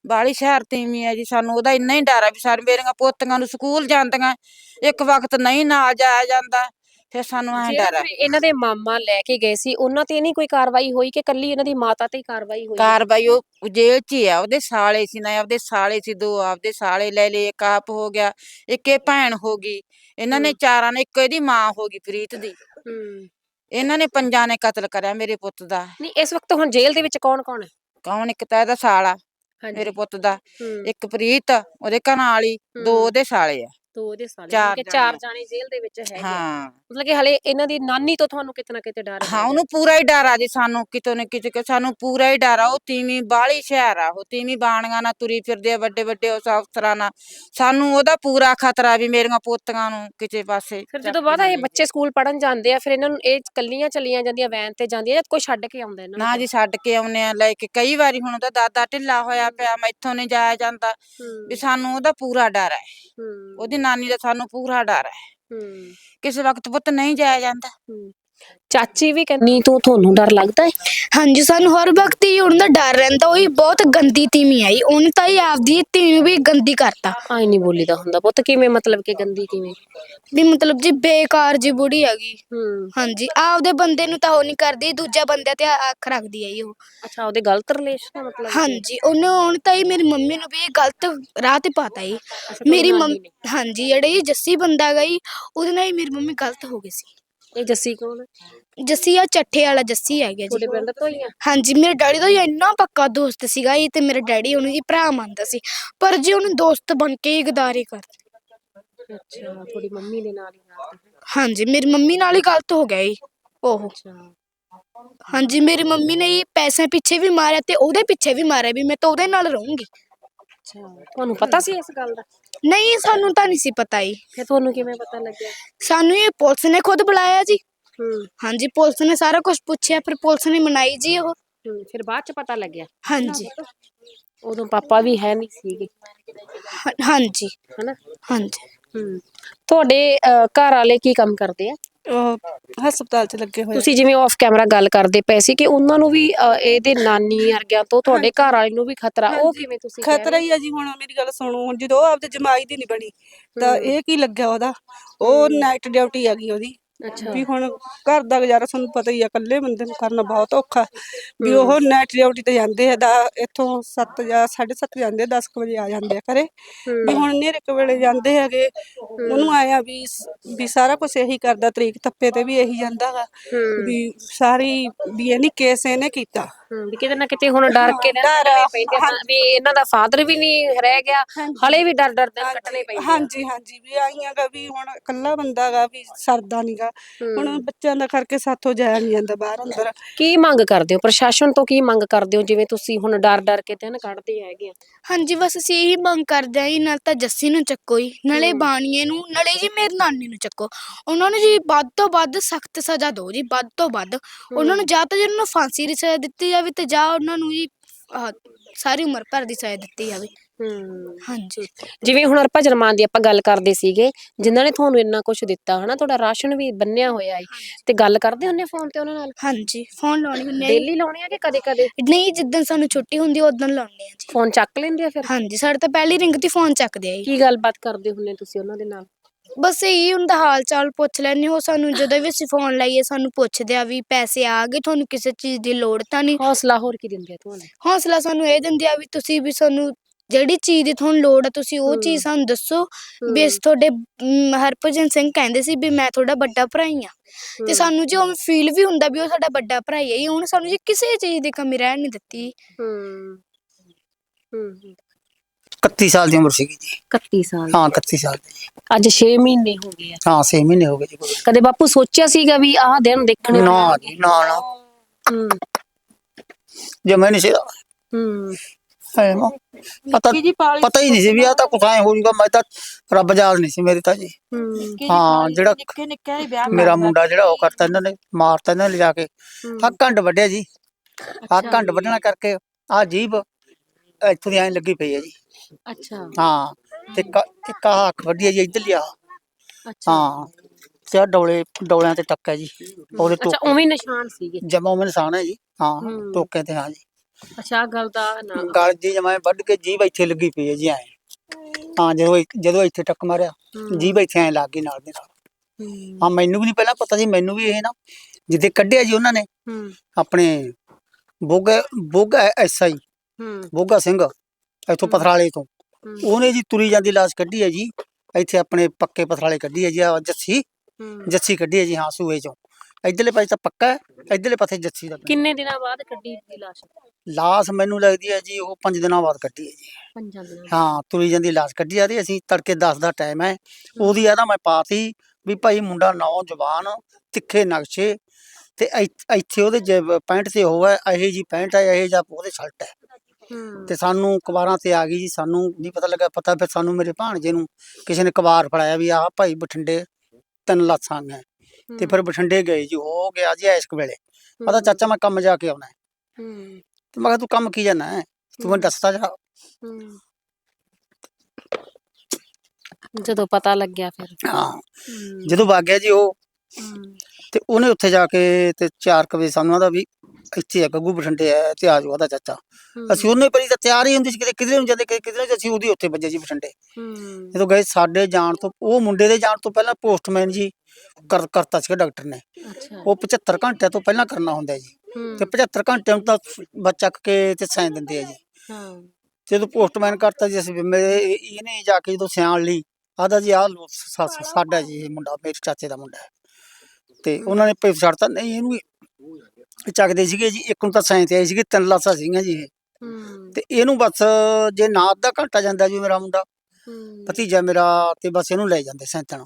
ਬਾਲੀ ਸ਼ਹਿਰ ਤੀਵੀਂ ਹੈ ਜੀ ਸਾਨੂੰ ਉਹਦਾ ਇੰਨਾ ਹੀ ਡਰ ਆ ਵੀ ਸਾਡੇ ਮੇਰੀਆਂ ਪੋਤੀਆਂ ਨੂੰ ਸਕੂਲ ਜਾਂਦੀਆਂ ਇੱਕ ਵਕਤ ਨਹੀਂ ਨਾਲ ਜਾਇਆ ਜਾਂਦਾ ਫਿਰ ਸਾਨੂੰ ਐਂ ਡਰ ਆ। ਇਹਨਾਂ ਦੇ ਮਾਮਾ ਲੈ ਕੇ ਗਏ ਸੀ ਉਹਨਾਂ ਤੇ ਨਹੀਂ ਕੋਈ ਕਾਰਵਾਈ ਹੋਈ ਕਿ ਕੱਲੀ ਇਹਨਾਂ ਦੀ ਮਾਤਾ ਤੇ ਹੀ ਕਾਰਵਾਈ ਹੋਈ? ਕਾਰਵਾਈ ਉਹ ਜੇਲ੍ਹ 'ਚ ਹੀ ਆ ਉਹਦੇ ਸਾਲੇ ਸੀ ਨਾ ਆਪਦੇ ਸਾਲੇ ਸੀ ਦੋ ਆਪਦੇ ਸਾਲੇ ਲੈ ਲਏ ਇੱਕ ਆਪ ਹੋ ਗਿਆ ਇੱਕ ਇਹ ਭੈਣ ਹੋ ਗਈ ਇਹਨਾਂ ਨੇ। ਚਾਰਾਂ ਨੇ ਇੱਕ ਇਹਦੀ ਮਾਂ ਹੋ ਗਈ ਪ੍ਰੀਤ ਦੀ। ਹੂੰ। ਇਹਨਾਂ ਨੇ ਪੰਜਾਂ ਨੇ ਕਤਲ ਕਰਿਆ ਮੇਰੇ ਪੁੱਤ ਦਾ। ਨਹੀਂ ਇਸ ਵਕਤ ਹੁਣ ਜੇਲ੍ਹ ਦੇ ਵਿੱਚ ਕੌਣ ਕੌਣ ਹੈ ਕੌਣ ਇੱਕ ਤਾਂ ਇਹਦਾ ਸਾਲਾ। ਹਾਂਜੀ। ਮੇਰੇ ਪੁੱਤ ਦਾ। ਹੂੰ। ਇੱਕ ਪ੍ਰੀਤ ਉਹਦੇ ਘਰ ਵਾਲੀ ਦੋ। ਉਹਦੇ ਸਾਲੇ ਆ। ਦੋ ਉਹਦੇ ਸਾਲੇ ਚਾਰ ਕਿ ਚਾਰ ਜਾਣੇ। ਜੇਲ੍ਹ ਦੇ ਵਿੱਚ ਹੈਗੇ ਆ। ਹਾਂ। ਮਤਲਬ ਕਿ ਹਲੇ ਇਹਨਾਂ ਦੀ ਨਾਨੀ ਤੋਂ ਤੁਹਾਨੂੰ ਕਿਤੇ ਨਾ ਕਿਤੇ ਡਰ ਹਾਂ। ਉਹਨੂੰ ਪੂਰਾ ਹੀ ਡਰ ਆ ਜੀ ਸਾਨੂੰ ਕਿਤੋਂ ਨੇ ਕਿਤੇ ਕਿ ਸਾਨੂੰ ਪੂਰਾ ਹੀ ਡਰ ਆ ਉਹ ਤੀਵੀਂ ਬਾਹਲੀ ਸ਼ਹਿਰ ਆ ਉਹ ਤੀਵੀਂ ਬਾਣੀਆਂ ਨਾਲ ਤੁਰੀ ਫਿਰਦੇ ਆ ਵੱਡੇ ਵੱਡੇ ਉਸ ਅਫਸਰਾਂ ਨਾਲ। ਸਾਨੂੰ ਉਹਦਾ ਪੂਰਾ ਖਤਰਾ ਵੀ ਮੇਰੀਆਂ ਪੋਤੀਆਂ ਨੂੰ ਕਿਸੇ ਪਾਸੇ ਫਿਰ ਜਦੋਂ ਬਾਅਦ ਇਹ ਬੱਚੇ ਸਕੂਲ ਪੜਨ ਜਾਂਦੇ ਆ ਫਿਰ ਇਹਨਾਂ ਨੂੰ ਇਹ ਕੱਲੀਆਂ ਚਲੀਆਂ ਜਾਂਦੀਆਂ ਵੈਨ ਤੇ ਜਾਂਦੀਆਂ ਜਾਂ ਕੋਈ ਛੱਡ ਕੇ ਆਉਂਦਾ ਇਹਨਾਂ ਨੂੰ ਨਾ ਜੀ ਛੱਡ ਕੇ ਆਉਨੇ ਆ ਲੈ ਕੇ ਕਈ ਵਾਰੀ ਹੁਣ ਉਹਦਾ ਦਾਦਾ ਢਿੱਲਾ ਹੋਇਆ ਪਿਆ ਮੈਥੋਂ ਨਹੀਂ ਜਾਇਆ ਜਾਂਦਾ। ਵੀ ਸਾਨੂੰ ਉਹਦਾ ਪੂਰਾ ਡਰ ਹੂੰ, ਉਹਦੀ ਨਾਨੀ ਦਾ ਸਾਨੂੰ ਪੂਰਾ ਡਰ ਹੈ। ਹੂੰ, ਕਿਸੇ ਵਕਤ ਪੁੱਤ ਨਹੀਂ ਜਾਇਆ ਜਾਂਦਾ। ਹੂੰ। ਚਾਚੀ ਵੀ ਕਹਿੰਦੀ ਤੂੰ ਤੁਹਾਨੂੰ ਡਰ ਲੱਗਦਾ ਹੈ ਹਾਂਜੀ ਸਾਨੂੰ ਹਰ ਵਕਤ ਹੀ ਉਹਨਾਂ ਦਾ ਡਰ ਰਹਿੰਦਾ। ਉਹ ਹੀ ਬਹੁਤ ਗੰਦੀ ਤੀਵੀਂ ਆਈ। ਉਹਨੇ ਤਾਂ ਹੀ ਆਪਦੀ ਧੀ ਨੂੰ ਵੀ ਗੰਦੀ ਕਰਤਾ। ਆਈ ਨਹੀਂ ਬੋਲੀਦਾ ਹੁੰਦਾ ਪੁੱਤ ਕਿਵੇਂ ਮਤਲਬ ਕਿ ਗੰਦੀ ਕਿਵੇਂ ਵੀ ਮਤਲਬ ਜੀ ਬੇਕਾਰ ਜੀ ਬੁੜੀ ਹੈਗੀ। ਹੂੰ। ਹਾਂਜੀ ਆਪਦੇ ਬੰਦੇ ਨੂੰ ਤਾਂ ਉਹ ਨਹੀਂ ਕਰਦੀ ਦੂਜਾ ਬੰਦੇ ਤੇ ਅੱਖ ਰੱਖਦੀ ਹੈ ਉਹ। ਅੱਛਾ ਉਹਦੇ ਗਲਤ ਰਿਲੇਸ਼ਨ ਮਤਲਬ? ਹਾਂਜੀ ਉਹਨੇ ਹੁਣ ਤਾਂ ਹੀ ਮੇਰੀ ਮੰਮੀ ਨੂੰ ਵੀ ਇਹ ਗਲਤ ਰਾਹ ਤੇ ਪਾਤਾ ਹੀ ਤੁਹਾਡੀ ਮੇਰੀ ਮੰਮੀ ਹਾਂਜੀ ਜਿਹੜੇ ਇਹ ਜੱਸੀ ਬੰਦਾ ਗਈ ਉਹਦੇ ਨਾਲ ਹੀ ਮੇਰੀ ਮੰਮੀ ਗਲਤ ਹੋ ਗਈ ਸੀ। ਇਹ ਜੱਸੀ ਕੌਣ ਹੈ ਜੱਸੀ ਆ ਚੱਠੇ ਵਾਲਾ ਜੱਸੀ ਹੈਗਾ ਜੀ। ਤੁਹਾਡੇ ਪਿੰਡ ਤੋਂ ਹੀ ਆ? ਹਾਂਜੀ ਮੇਰੇ ਡੈਡੀ ਦਾ ਹੀ ਇੰਨਾ ਪੱਕਾ ਦੋਸਤ ਸੀਗਾ ਇਹ ਤੇ ਮੇਰੇ ਡੈਡੀ ਉਹਨੂੰ ਜੀ ਭਰਾ ਮੰਨਦਾ ਸੀ। ਪਰ ਜੀ ਉਹਨੂੰ ਦੋਸਤ ਬਣ ਕੇ ਹੀ ਗਦਾਰੀ ਕਰ ਅੱਛਾ ਤੁਹਾਡੀ ਮੰਮੀ ਦੇ ਨਾਲ ਹੀ ਨਾਲ ਹਾਂਜੀ ਮੇਰੀ ਮੰਮੀ ਨਾਲ ਹੀ ਗਲਤ ਹੋ ਗਿਆ ਜੀ ਉਹ। ਅੱਛਾ। ਹਾਂਜੀ ਮੇਰੀ ਮੰਮੀ ਨੇ ਇਹ ਪੈਸੇ ਪਿੱਛੇ ਵੀ ਮਾਰਿਆ ਤੇ ਉਹਦੇ ਪਿੱਛੇ ਵੀ ਮਾਰਿਆ ਵੀ ਮੈਂ ਤਾਂ ਉਹਦੇ ਨਾਲ ਰਹੂੰਗੀ। ਅੱਛਾ ਤੁਹਾਨੂੰ ਪਤਾ ਸੀ ਇਸ ਗੱਲ ਦਾ? ਨਹੀਂ ਸਾਨੂੰ ਤਾਂ ਨਹੀਂ ਸੀ ਪਤਾ ਹੀ ਫਿਰ ਤੁਹਾਨੂੰ ਕਿਵੇਂ ਪਤਾ ਲੱਗਿਆ? ਸਾਨੂੰ ਇਹ ਪੁਲਿਸ ਨੇ ਖੁਦ ਬੁਲਾਇਆ ਜੀ। ਹੂੰ। ਹਾਂਜੀ ਪੁਲਿਸ ਨੇ ਸਾਰਾ ਕੁਝ ਪੁੱਛਿਆ ਫਿਰ ਪੁਲਿਸ ਨੇ ਮਨਾਈ ਜੀ ਉਹ। ਹੂੰ ਫਿਰ ਬਾਅਦ ਚ ਪਤਾ ਲੱਗਿਆ? ਹਾਂਜੀ। ਉਦੋਂ ਪਾਪਾ ਵੀ ਹੈ ਨਹੀਂ ਸੀਗੇ। ਹਾਂ- ਹਾਂਜੀ। ਹਨਾ? ਹਾਂਜੀ। ਹੂੰ। ਤੁਹਾਡੇ ਅਹ, ਘਰ ਵਾਲੇ ਕੀ ਕੰਮ ਕਰਦੇ ਆ? ਉਹ ਹਸਪਤਾਲ 'ਚ ਲੱਗੇ ਹੋਏ ਤੁਸੀਂ ਜਿਵੇਂ ਆਫ ਕੈਮਰਾ ਗੱਲ ਕਰਦੇ ਪਏ ਸੀ ਕਿ ਉਹਨਾਂ ਨੂੰ ਵੀ ਇਹਦੇ ਨਾਨੀ ਵਰਗਿਆਂ ਤੋਂ ਤੁਹਾਡੇ ਘਰ ਵਾਲੇ ਨੂੰ ਵੀ ਖਤਰਾ ਉਹ ਹਾਂਜੀ। ਕਿਵੇਂ ਤੁਸੀਂ ਕਹਿ ਖਤਰਾ ਹੀ ਆ ਜੀ ਹੁਣ ਮੇਰੀ ਗੱਲ ਸੁਣੋ ਹੁਣ ਜਦੋਂ ਉਹ ਆਪਦੇ ਜਮਾਈ ਦੀ ਨਹੀਂ ਬਣੀ ਤਾਂ। ਇਹ ਕੀ ਲੱਗਿਆ ਉਹਦਾ? ਉਹ ਨਾਈਟ ਡਿਊਟੀ ਆ ਗਈ ਉਹਦੀ। ਵੀ ਹੁਣ ਘਰ ਦਾ ਗੁਜ਼ਾਰਾ ਤੁਹਾਨੂੰ ਪਤਾ ਹੀ ਆ ਇਕੱਲੇ ਬੰਦੇ ਨੂੰ ਕਰਨਾ ਬਹੁਤ ਔਖਾ। ਵੀ ਉਹ ਨੈਟ ਡਿਊਟੀ ਤੇ ਜਾਂਦੇ ਆ ਦਾ ਇੱਥੋਂ 7 ਜਾਂ 7:30 ਜਾਂਦੇ 10 ਵਜੇ ਆ ਜਾਂਦੇ ਆ ਘਰੇ। ਵੀ ਹੁਣ ਨੇਰੇ ਕੁ ਵੇਲੇ ਜਾਂਦੇ ਹੈਗੇ ਉਹਨੂੰ ਆਇਆ ਵੀ ਵੀ ਸਾਰਾ ਕੁਝ ਇਹੀ ਕਰਦਾ ਤਰੀਕ ਤੱਪੇ ਤੇ ਵੀ ਇਹੀ ਜਾਂਦਾ ਗਾ ਵੀ ਸਾਰੀ ਵੀ ਇਹ ਨਹੀਂ ਕੇਸ ਇਹਨੇ ਕੀਤਾ। ਵੀ ਕਿਤੇ ਨਾ ਕਿਤੇ ਹੁਣ ਡਰ ਕੇ ਕੱਟਣੇ ਪੈਂਦੇ ਵੀ ਇਹਨਾਂ ਦਾ ਫਾਦਰ ਵੀ ਨਹੀਂ ਰਹਿ ਗਿਆ ਹਲੇ ਵੀ ਡਰ ਡਰ ਦਿਨ ਕੱਟਣੇ ਪੈਂਦੇ। ਹਾਂਜੀ ਹਾਂਜੀ ਵੀ ਆਈਆਂ ਗਾ ਵੀ ਹੁਣ ਇਕੱਲਾ ਬੰਦਾ ਗਾ ਵੀ ਸਰਦਾ ਨਹੀਂਗਾ ਹੁਣ ਬੱਚਿਆਂ ਦਾ ਕਰਕੇ ਸਾਥੋਂ ਜਾਇਆ ਨਹੀਂ ਜਾਂਦਾ ਬਾਹਰ ਅੰਦਰ। ਕੀ ਮੰਗ ਕਰਦੇ ਹੋ? ਪ੍ਰਸ਼ਾਸਨ ਤੋਂ ਕੀ ਮੰਗ ਕਰਦੇ ਹੋ? ਜਿਵੇਂ ਤੁਸੀਂ ਹੁਣ ਡਰ ਡਰ ਕੇ ਦਿਨ ਕੱਢਦੇ ਹੈਗੇ ਆ। ਹਾਂਜੀ ਬਸ ਅਸੀਂ ਇਹੀ ਮੰਗ ਕਰਦੇ ਹਾਂ ਜੀ ਨਾਲ ਤਾਂ ਜੱਸੀ ਨੂੰ ਚੱਕੋ ਹੀ ਨਾਲੇ ਬਾਣੀਏ ਨੂੰ ਨਾਲੇ ਜੀ ਮੇਰੇ ਨਾਨੀ ਨੂੰ ਚੱਕੋ। ਉਹਨਾਂ ਨੂੰ ਜੀ ਵੱਧ ਤੋਂ ਵੱਧ ਸਖਤ ਸਜ਼ਾ ਦਿਓ ਜੀ ਵੱਧ ਤੋਂ ਵੱਧ। ਉਹਨਾਂ ਨੂੰ ਜਾਂ ਤਾਂ ਜੀ ਉਹਨਾਂ ਨੂੰ ਫਾਂਸੀ ਦੀ ਸਜ਼ਾ ਦਿੱਤੀ ਜਾਵੇ ਤੇ ਜਾਂ ਉਹਨਾਂ ਨੂੰ ਜੀ ਆਹ, ਸਾਰੀ ਉਮਰ ਭਰ ਦੀ ਸਜ਼ਾ ਦਿੱਤੀ ਜਾਵੇ। ਹੂੰ। ਹਾਂਜੀ। ਜਿਵੇਂ ਹੁਣ ਹਰਭਜਨ ਮਾਨ ਦੀ ਆਪਾਂ ਗੱਲ ਕਰਦੇ ਸੀਗੇ ਜਿਨ੍ਹਾਂ ਨੇ ਤੁਹਾਨੂੰ ਇੰਨਾ ਕੁਝ ਦਿੱਤਾ ਹਨਾ? ਤੁਹਾਡਾ ਰਾਸ਼ਨ ਵੀ ਬੰਨਿਆ ਹੋਇਆ ਹੈ ਤੇ ਗੱਲ ਕਰਦੇ ਹੁੰਨੇ ਫੋਨ ਤੇ ਉਹਨਾਂ ਨਾਲ? ਹਾਂਜੀ ਫੋਨ ਲਾਉਣੀ ਹੁੰਦੀ ਜੀ। ਡੇਲੀ ਲਾਉਣੇ ਆ ਕਿ ਕਦੇ ਕਦੇ ਨਹੀਂ ਜਿੱਦਣ ਸਾਨੂੰ ਛੁੱਟੀ ਹੁੰਦੀ ਉਦੋਂ ਲਾਉਂਦੇ ਆ ਜੀ। ਫੋਨ ਚੱਕ ਲੈਂਦੇ ਆ ਫਿਰ? ਹਾਂਜੀ ਸਾਡੇ ਤਾਂ ਪਹਿਲੀ ਰਿੰਗ ਤੇ ਫੋਨ ਚੱਕਦੇ ਆ ਜੀ। ਕੀ ਗੱਲਬਾਤ ਕਰਦੇ ਹੁੰਨੇ ਤੁਸੀਂ ਉਹਨਾਂ ਦੇ ਨਾਲ? ਬਸ ਇਹੀ ਹੁੰਦਾ ਹਾਲ ਚਾਲ ਪੁੱਛ ਲੈਣੇ ਹੋ। ਸਾਨੂੰ ਜਦੋਂ ਵੀ ਅਸੀਂ ਫੋਨ ਲਾਈਏ ਸਾਨੂੰ ਪੁੱਛਦੇ ਆ ਵੀ ਪੈਸੇ ਆ ਗਏ ਤੁਹਾਨੂੰ ਕਿਸੇ ਚੀਜ਼ ਦੀ ਲੋੜ ਤਾਂ ਨਹੀਂ। ਹੌਸਲਾ ਹੋਰ ਕੀ ਦਿੰਦੇ ਆ ਤੁਹਾਨੂੰ? ਹੌਸਲਾ ਸਾਨੂੰ ਇਹ ਦਿੰਦੇ ਆ ਵੀ ਤੁਸੀਂ ਵੀ ਸਾਨੂੰ ਜਿਹੜੀ ਚੀਜ਼ ਦੀ ਤੁਹਾਨੂੰ ਲੋੜ ਆ ਤੁਸੀਂ ਉਹ ਚੀਜ਼ ਸਾਨੂੰ ਦੱਸੋ। ਵੀ ਅਸੀਂ ਤੁਹਾਡੇ ਅਮ, ਹਰਭਜਨ ਸਿੰਘ ਕਹਿੰਦੇ ਸੀ ਵੀ ਮੈਂ ਤੁਹਾਡਾ ਵੱਡਾ ਭਰਾ ਹੀ ਆ। ਤੇ ਸਾਨੂੰ ਜੀ ਉਹ ਫੀਲ ਵੀ ਹੁੰਦਾ ਵੀ ਉਹ ਸਾਡਾ ਵੱਡਾ ਭਰਾ ਹੀ ਹੈ। ਉਹਨੇ ਸਾਨੂੰ ਜੀ ਕਿਸੇ ਚੀਜ਼ ਦੀ ਕਮੀ ਰਹਿਣ ਨਹੀਂ ਦਿੱਤੀ। ਹੂੰ। ਹੂੰ 31 ਸਾਲ ਦੀ ਉਮਰ ਸੀਗੀ ਜੀ। 31 ਸਾਲ ਹਾਂ 31 ਸਾਲ ਦੀ। ਜੀ। ਅੱਜ 6 ਮਹੀਨੇ ਹੋ ਗਏ ਆ। ਹਾਂ 6 ਮਹੀਨੇ ਹੋ ਗਏ ਜੀ ਕਦੇ ਬਾਪੂ ਸੋਚਿਆ ਸੀਗਾ ਵੀ ਆਹ ਦਿਨ ਦੇਖਣੇ ਨਾ ਜੀ ਨਾ ਨਾ। ਹੂੰ। ਜਮੇ ਨਹੀਂ ਸੀ ਹੂੰ। ਨਾ। ਪਤਾ ਜੀ ਪਾਲੀ ਪਤਾ ਹੀ ਨਹੀਂ ਸੀ ਵੀ ਆ ਤਾਂ ਕੁਛ ਐ ਹੋ ਜੂਗਾ ਮੈਂ ਤਾਂ ਰੱਬ ਜਾਲ ਨਹੀਂ ਸੀ ਮੇਰੀ ਤਾਂ ਜੀ। ਹੂੰ। ਹਾਂ, ਜਿਹੜਾ- ਨਿੱਕੇ ਨਿੱਕੇ ਹੀ ਵਿਆਹ ਮੇਰਾ ਮੁੰਡਾ ਜਿਹੜਾ ਉਹ ਕਰਤਾ ਇਹਨਾਂ ਨੇ ਮਾਰਤਾ ਇਹਨਾਂ ਨੇ ਲਿਜਾ ਕੇ। ਆ ਘੰਡ ਵੱਢਿਆ ਜੀ। ਆ ਅੱਛਾ। ਘੰਡ ਵੱਢਣਾ ਕਰਕੇ ਆ ਜੀਬ ਇੱਥੋਂ ਦੀ ਐਂ ਲੱਗੀ ਪਈ ਹੈ ਜੀ। ਅੱਛਾ। ਹਾਂ ਤੇ ਇੱਕ ਇੱਕ ਆਹ ਅੱਖ ਵੱਢੀ ਹੈ ਜੀ ਇੱਧਰ ਲਿਆ ਅੱਛਾ। ਹਾਂ ਤੇ ਆਹ ਡੋਲੇ ਡੋਲਿਆਂ ਤੇ ਟੱਕਾ ਜੀ। ਉਹਦੇ ਅੱਛਾ ਟੋਕੇ ਉਵੇਂ ਹੀ ਨਿਸ਼ਾਨ ਸੀਗੇ। ਜਮਾ ਉਹ ਨਿਸ਼ਾਨ ਹੈ ਜੀ। ਹਾਂ ਹੂੰ। ਟੋਕੇ ਤੇ ਹਾਂ ਜੀ। ਅੱਛਾ ਗੱਲ ਦਾ ਨਾ ਗਲ ਜੀ ਜਮਾਂ ਵੱਢ ਕੇ ਜੀਭ ਇੱਥੇ ਲੱਗੀ ਪਈ ਹੈ ਜੀ ਐ। ਹਾਂ ਜਦੋਂ ਇ- ਜਦੋਂ ਇੱਥੇ ਟੱਕ ਮਾਰਿਆ ਜੀਭ ਇੱਥੇ ਐ ਲੱਗ ਗਈ ਨਾਲ ਦੀ ਨਾਲ। ਹੂੰ। ਹਾਂ ਮੈਨੂੰ ਵੀ ਨਹੀਂ ਪਹਿਲਾਂ ਪਤਾ ਸੀ ਮੈਨੂੰ ਵੀ ਇਹ ਨਾ ਜਿੱਦੇ ਕੱਢਿਆ ਜੀ ਉਹਨਾਂ ਨੇ ਹੂੰ। ਆਪਣੇ ਬੋਗਾ ਬੋਗਾ ਐਸਆਈ ਹੂੰ। ਬੋਗਾ ਸਿੰਘ ਇੱਥੋਂ ਪਥਰਾਲੇ ਤੋਂ। ਉਹਨੇ ਜੀ ਤੁਰੀ ਜਾਂਦੀ ਲਾਸ਼ ਕੱਢੀ ਹੈ ਜੀ ਇੱਥੇ ਆਪਣੇ ਪੱਕੇ ਪਥਰਾਲੇ ਕੱਢੀ ਹੈ ਜੀ ਆਹ ਜੱਸੀ ਹੂੰ। ਜੱਸੀ ਕੱਢੀ ਹੈ ਜੀ ਹਾਂ ਸੂਏ ਚੋਂ। ਇਧਰਲੇ ਪਾਸੇ ਤਾਂ ਪੱਕਾ ਹੈ ਇਧਰਲੇ ਪਾਸੇ ਜੱਸੀ ਦਾ ਪਿੰਡ। ਕਿੰਨੇ ਦਿਨਾਂ ਬਾਅਦ ਕੱਢੀ ਦੀ ਲਾਸ਼? ਲਾਸ਼ ਮੈਨੂੰ ਲੱਗਦੀ ਹੈ ਜੀ ਉਹ 5 ਦਿਨਾਂ ਬਾਅਦ ਕੱਢੀ ਹੈ ਜੀ। ਪੰਜਾਂ ਦਿਨਾਂ ਬਾਅਦ। ਹਾਂ ਤੁਰੀ ਜਾਂਦੀ ਲਾਸ਼ ਕੱਢੀ ਜਾ ਰਹੀ ਅਸੀਂ ਤੜਕੇ 10 ਦਾ ਟਾਈਮ ਹੈ। ਉਹਦੀ ਨਾ ਮੈਂ ਪਾਤੀ ਵੀ ਭਾਈ ਮੁੰਡਾ ਨੌਜਵਾਨ ਤਿੱਖੇ ਨਕਸ਼ੇ ਤੇ ਇੱਥ- ਇੱਥੇ ਉਹਦੇ ਜੇ ਪੈਂਟ ਤੇ ਉਹ ਹੈ ਇਹੋ ਜੀ ਪੈਂਟ ਹੈ ਇਹੋ ਜਿਹਾ ਉਹਦੇ ਸ਼ਰਟ ਹੈ। ਹੂੰ। ਤੇ ਸਾਨੂੰ ਕਬਾਰਾਂ ਤੇ ਆ ਗਈ ਜੀ ਸਾਨੂੰ ਨਹੀਂ ਪਤਾ ਲੱਗਾ ਪਤਾ ਫਿਰ ਸਾਨੂੰ ਮੇਰੇ ਭਾਣਜੇ ਨੂੰ ਕਿਸੇ ਨੇ ਕਬਾਰ ਫੜਾਇਆ ਵੀ ਆਹ ਭਾਈ ਬਠਿੰਡੇ ਤਿੰਨ ਲਾਸਾਂ ਹੈ ਤੇ ਫਿਰ ਬਠਿੰਡੇ ਗਏ ਜੀ ਹੋ ਗਿਆ ਜੀ ਐਸ਼ਕ ਵੇਲੇ। ਪਤਾ ਚਾਚਾ ਮੈਂ ਕੰਮ ਜਾ ਕੇ ਆਉਣਾ। ਹੈ। ਹੂੰ ਤੇ ਮੈਂ ਕਿਹਾ ਤੂੰ ਕੰਮ ਕੀ ਜਾਣਾ ਹੈ? ਤੂੰ ਮੈਨੂੰ ਦੱਸਦਾ ਜਾ। ਹੂੰ। ਜਦੋਂ ਪਤਾ ਲੱਗਿਆ ਫਿਰ। ਹਾਂ। ਜਦੋਂ ਵਗ ਗਿਆ ਜੀ ਉਹ। ਹੂੰ। ਤੇ ਉਹਨੇ ਉੱਥੇ ਜਾ ਕੇ ਤੇ 4 ਵਜੇ ਸਾਨੂੰ ਆਦਾ ਵੀ ਇੱਥੇ ਆ ਗੱਗੂ ਬਠਿੰਡੇ ਆ ਤੇ ਆ ਜਾਓ ਉਹਦਾ ਚਾਚਾ। ਅਸੀਂ ਉਹਨੇ ਪਰੀ ਤਾਂ ਤਿਆਰ ਹੀ ਹੁੰਦੀ ਸੀ ਕਿਤੇ ਕਿਧਰੇ ਨੂੰ ਜਾਂਦੇ ਕਿਤੇ ਕਿਧਰੇ ਨੂੰ ਅਸੀਂ ਉਹਦੀ ਉੱਥੇ ਵੱਜੇ ਜੀ ਬਠਿੰਡੇ। ਜਦੋਂ ਗਏ ਸਾਡੇ ਜਾਣ ਤੋਂ ਉਹ ਮੁੰਡੇ ਦੇ ਜਾਣ ਤੋਂ ਪਹਿਲਾਂ ਪੋਸਟਮੈਨ ਜੀ ਕਰ ਕਰਤਾ ਸੀਗਾ ਡਾਕਟਰ ਨੇ। ਉਹ 75 ਘੰਟਿਆਂ ਤੋਂ ਪਹਿਲਾਂ ਕਰਨਾ ਹੁੰਦਾ ਜੀ। ਤੇ 75 ਘੰਟਿਆਂ ਨੂੰ ਤਾਂ ਬੱਚਾ ਕੇ ਤੇ ਸਾਈਨ ਦਿੰਦੇ ਆ ਜੀ। ਹਾਂ। ਜਦੋਂ ਪੋਸਟਮੈਨ ਕਰਤਾ ਜੀ ਅਸੀਂ ਇਹਨੇ ਜਾ ਕੇ ਜਦੋਂ ਸਿਆਣ ਲਈ ਆਦਾ ਜੀ ਆ ਸਾਡਾ ਜੀ ਇਹ ਮੁੰਡਾ ਮੇਰੇ ਚਾਚੇ ਦਾ ਮੁੰਡਾ। ਹੈ ਤੇ ਉਹਨਾਂ ਨੇ ਪੇ ਛੱਡਤਾ। ਨਹੀਂ ਇਹਨੂੰ ਵੀ ਚੱਕਦੇ ਸੀਗੇ ਜੀ। ਇੱਕ ਨੂੰ ਤਾਂ ਸਾਇੰਸ ਆਈ ਸੀਗੀ ਤਿੰਨ ਲਾਸਾਂ ਸੀਗੀਆਂ ਜੀ ਇਹ। ਤੇ ਇਹਨੂੰ ਬਸ ਜੇ ਨਾ ਅੱਧਾ ਘੰਟਾ ਜਾਂਦਾ ਜੀ ਮੇਰਾ ਮੁੰਡਾ ਭਤੀਜਾ ਮੇਰਾ ਤੇ ਬਸ ਇਹਨੂੰ ਲੈ ਜਾਂਦੇ ਸੈਂਤਣ।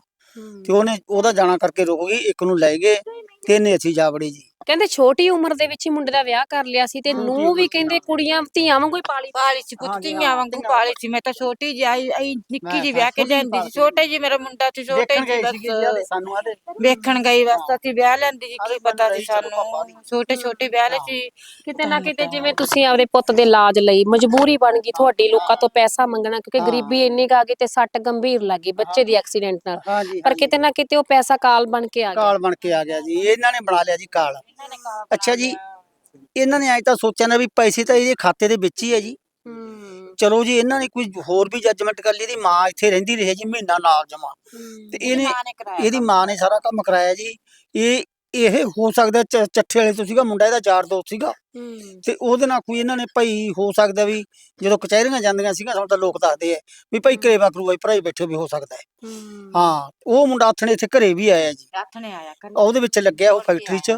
ਤੇ ਉਹਨੇ ਉਹਦਾ ਜਾਣਾ ਕਰਕੇ ਰੁਕ ਗਈ ਇੱਕ ਨੂੰ ਲੈ ਗਏ ਤੇ ਇਹਨੇ ਅਸੀਂ ਜਾ ਵੜੀ ਜੀ। ਕਹਿੰਦੇ ਛੋਟੀ ਉਮਰ ਦੇ ਵਿੱਚ ਹੀ ਮੁੰਡੇ ਦਾ ਵਿਆਹ ਕਰ ਲਿਆ ਸੀ ਤੇ ਨੂੰ ਵੀ ਕਹਿੰਦੇ ਕੁੜੀਆਂ ਧੀਆਂ ਵਾਂਗੂ ਹੀ ਪਾਲੀ ਪਾਲੀ ਸੀ ਪੁੱਤ ਧੀਆਂ ਵਾਂਗੂ ਪਾਲੀ ਸੀ। ਮੈਂ ਤਾਂ ਛੋਟੀ ਜਿਹੀ ਆਈ ਆਈ ਨਿੱਕੀ ਜਿਹੀ ਵਿਆਹ ਕੇ ਲੈਂਦੀ ਸੀ। ਛੋਟੇ ਜਿਹੀ ਮੇਰਾ ਮੁੰਡਾ ਸੀ ਛੋਟੇ ਜਿਹੀ ਬਸ। ਸਾਨੂੰ ਆਦੇ ਵੇਖਣ ਗਈ ਬਸ ਅਸੀਂ ਵਿਆਹ ਲੈਂਦੀ ਜੀ ਆਲੇ ਕੀ ਪਤਾ ਸੀ। ਸਾਨੂੰ। ਛੋਟੇ ਛੋਟੇ ਵਿਆਹ ਲੈ ਸੀ। ਕਿਤੇ ਨਾ ਕਿਤੇ ਜਿਵੇਂ ਤੁਸੀਂ ਆਪਦੇ ਪੁੱਤ ਦੇ ਇਲਾਜ ਲਈ ਮਜਬੂਰੀ ਬਣ ਗਈ ਤੁਹਾਡੀ ਲੋਕਾਂ ਤੋਂ ਪੈਸਾ ਮੰਗਣਾ ਕਿਉਂਕਿ। ਗਰੀਬੀ ਇੰਨੀ ਕੁ ਆ ਗਈ ਤੇ ਸੱਟ ਗੰਭੀਰ ਲੱਗੀ ਬੱਚੇ ਦੀ ਐਕਸੀਡੈਂਟ ਨਾਲ। ਪਰ ਕਿਤੇ ਨਾ ਕਿਤੇ ਉਹ ਪੈਸਾ ਕਾਲ ਬਣ ਕੇ ਆ ਗਿਆ। ਕਾਲ ਬਣ ਕੇ ਆ ਗਿਆ ਜੀ। ਇਹਨਾਂ ਨੇ ਬਣਾ ਲਿਆ ਜੀ ਕਾਲ। ਅੱਛਾ ਜੀ। ਇਹਨਾਂ ਨੇ ਐ ਤਾਂ ਸੋਚਿਆ ਨਾ ਵੀ ਪੈਸੇ ਤਾਂ ਇਹਦੇ ਖਾਤੇ ਦੇ ਵਿੱਚ ਹੀ ਹੈ ਜੀ। ਚਲੋ ਜੀ ਇਹਨਾਂ ਨੇ ਕੋਈ ਹੋਰ ਵੀ ਜੱਜਮੈਂਟ ਕਰ ਲਈ ਇਹਦੀ ਮਾਂ ਇੱਥੇ ਰਹਿੰਦੀ ਰਹੀ ਜੀ ਮਹੀਨਾ ਨਾਲ ਜਮਾ। ਤੇ ਇਹਨੇ ਇਹਦੀ ਮਾਂ ਨੇ ਸਾਰਾ ਕੰਮ ਕਰਾਇਆ ਜੀ। ਇਹ ਇਹ ਹੋ ਸਕਦਾ ਚੱਠੇ ਵਾਲੇ ਤੋਂ ਸੀਗਾ ਮੁੰਡਾ ਇਹਦਾ ਯਾਰ ਦੋਸਤ ਸੀਗਾ। ਤੇ ਉਹਦੇ ਨਾਲ ਕੋਈ ਇਹਨਾਂ ਨੇ ਭਾਈ ਹੋ ਸਕਦਾ ਵੀ ਜਦੋਂ ਕਚਹਿਰੀਆਂ ਜਾਂਦੀਆਂ ਸੀਗੀਆਂ ਸਾਨੂੰ ਤਾਂ ਲੋਕ ਦੱਸਦੇ ਆ ਵੀ ਭਾਈ ਕਰੇਵਾ ਕਰੂਆ ਭਰਾਈ ਬੈਠੇ ਵੀ ਹੋ ਸਕਦਾ ਹੈ। ਹਾਂ। ਉਹ ਮੁੰਡਾ ਨੇ ਇੱਥੇ ਘਰੇ ਵੀ ਆਇਆ ਜੀ। ਨੇ ਆਇਆ ਕਰ ਉਹਦੇ ਵਿੱਚ ਲੱਗਿਆ ਉਹ ਫੈਕਟਰੀ 'ਚ।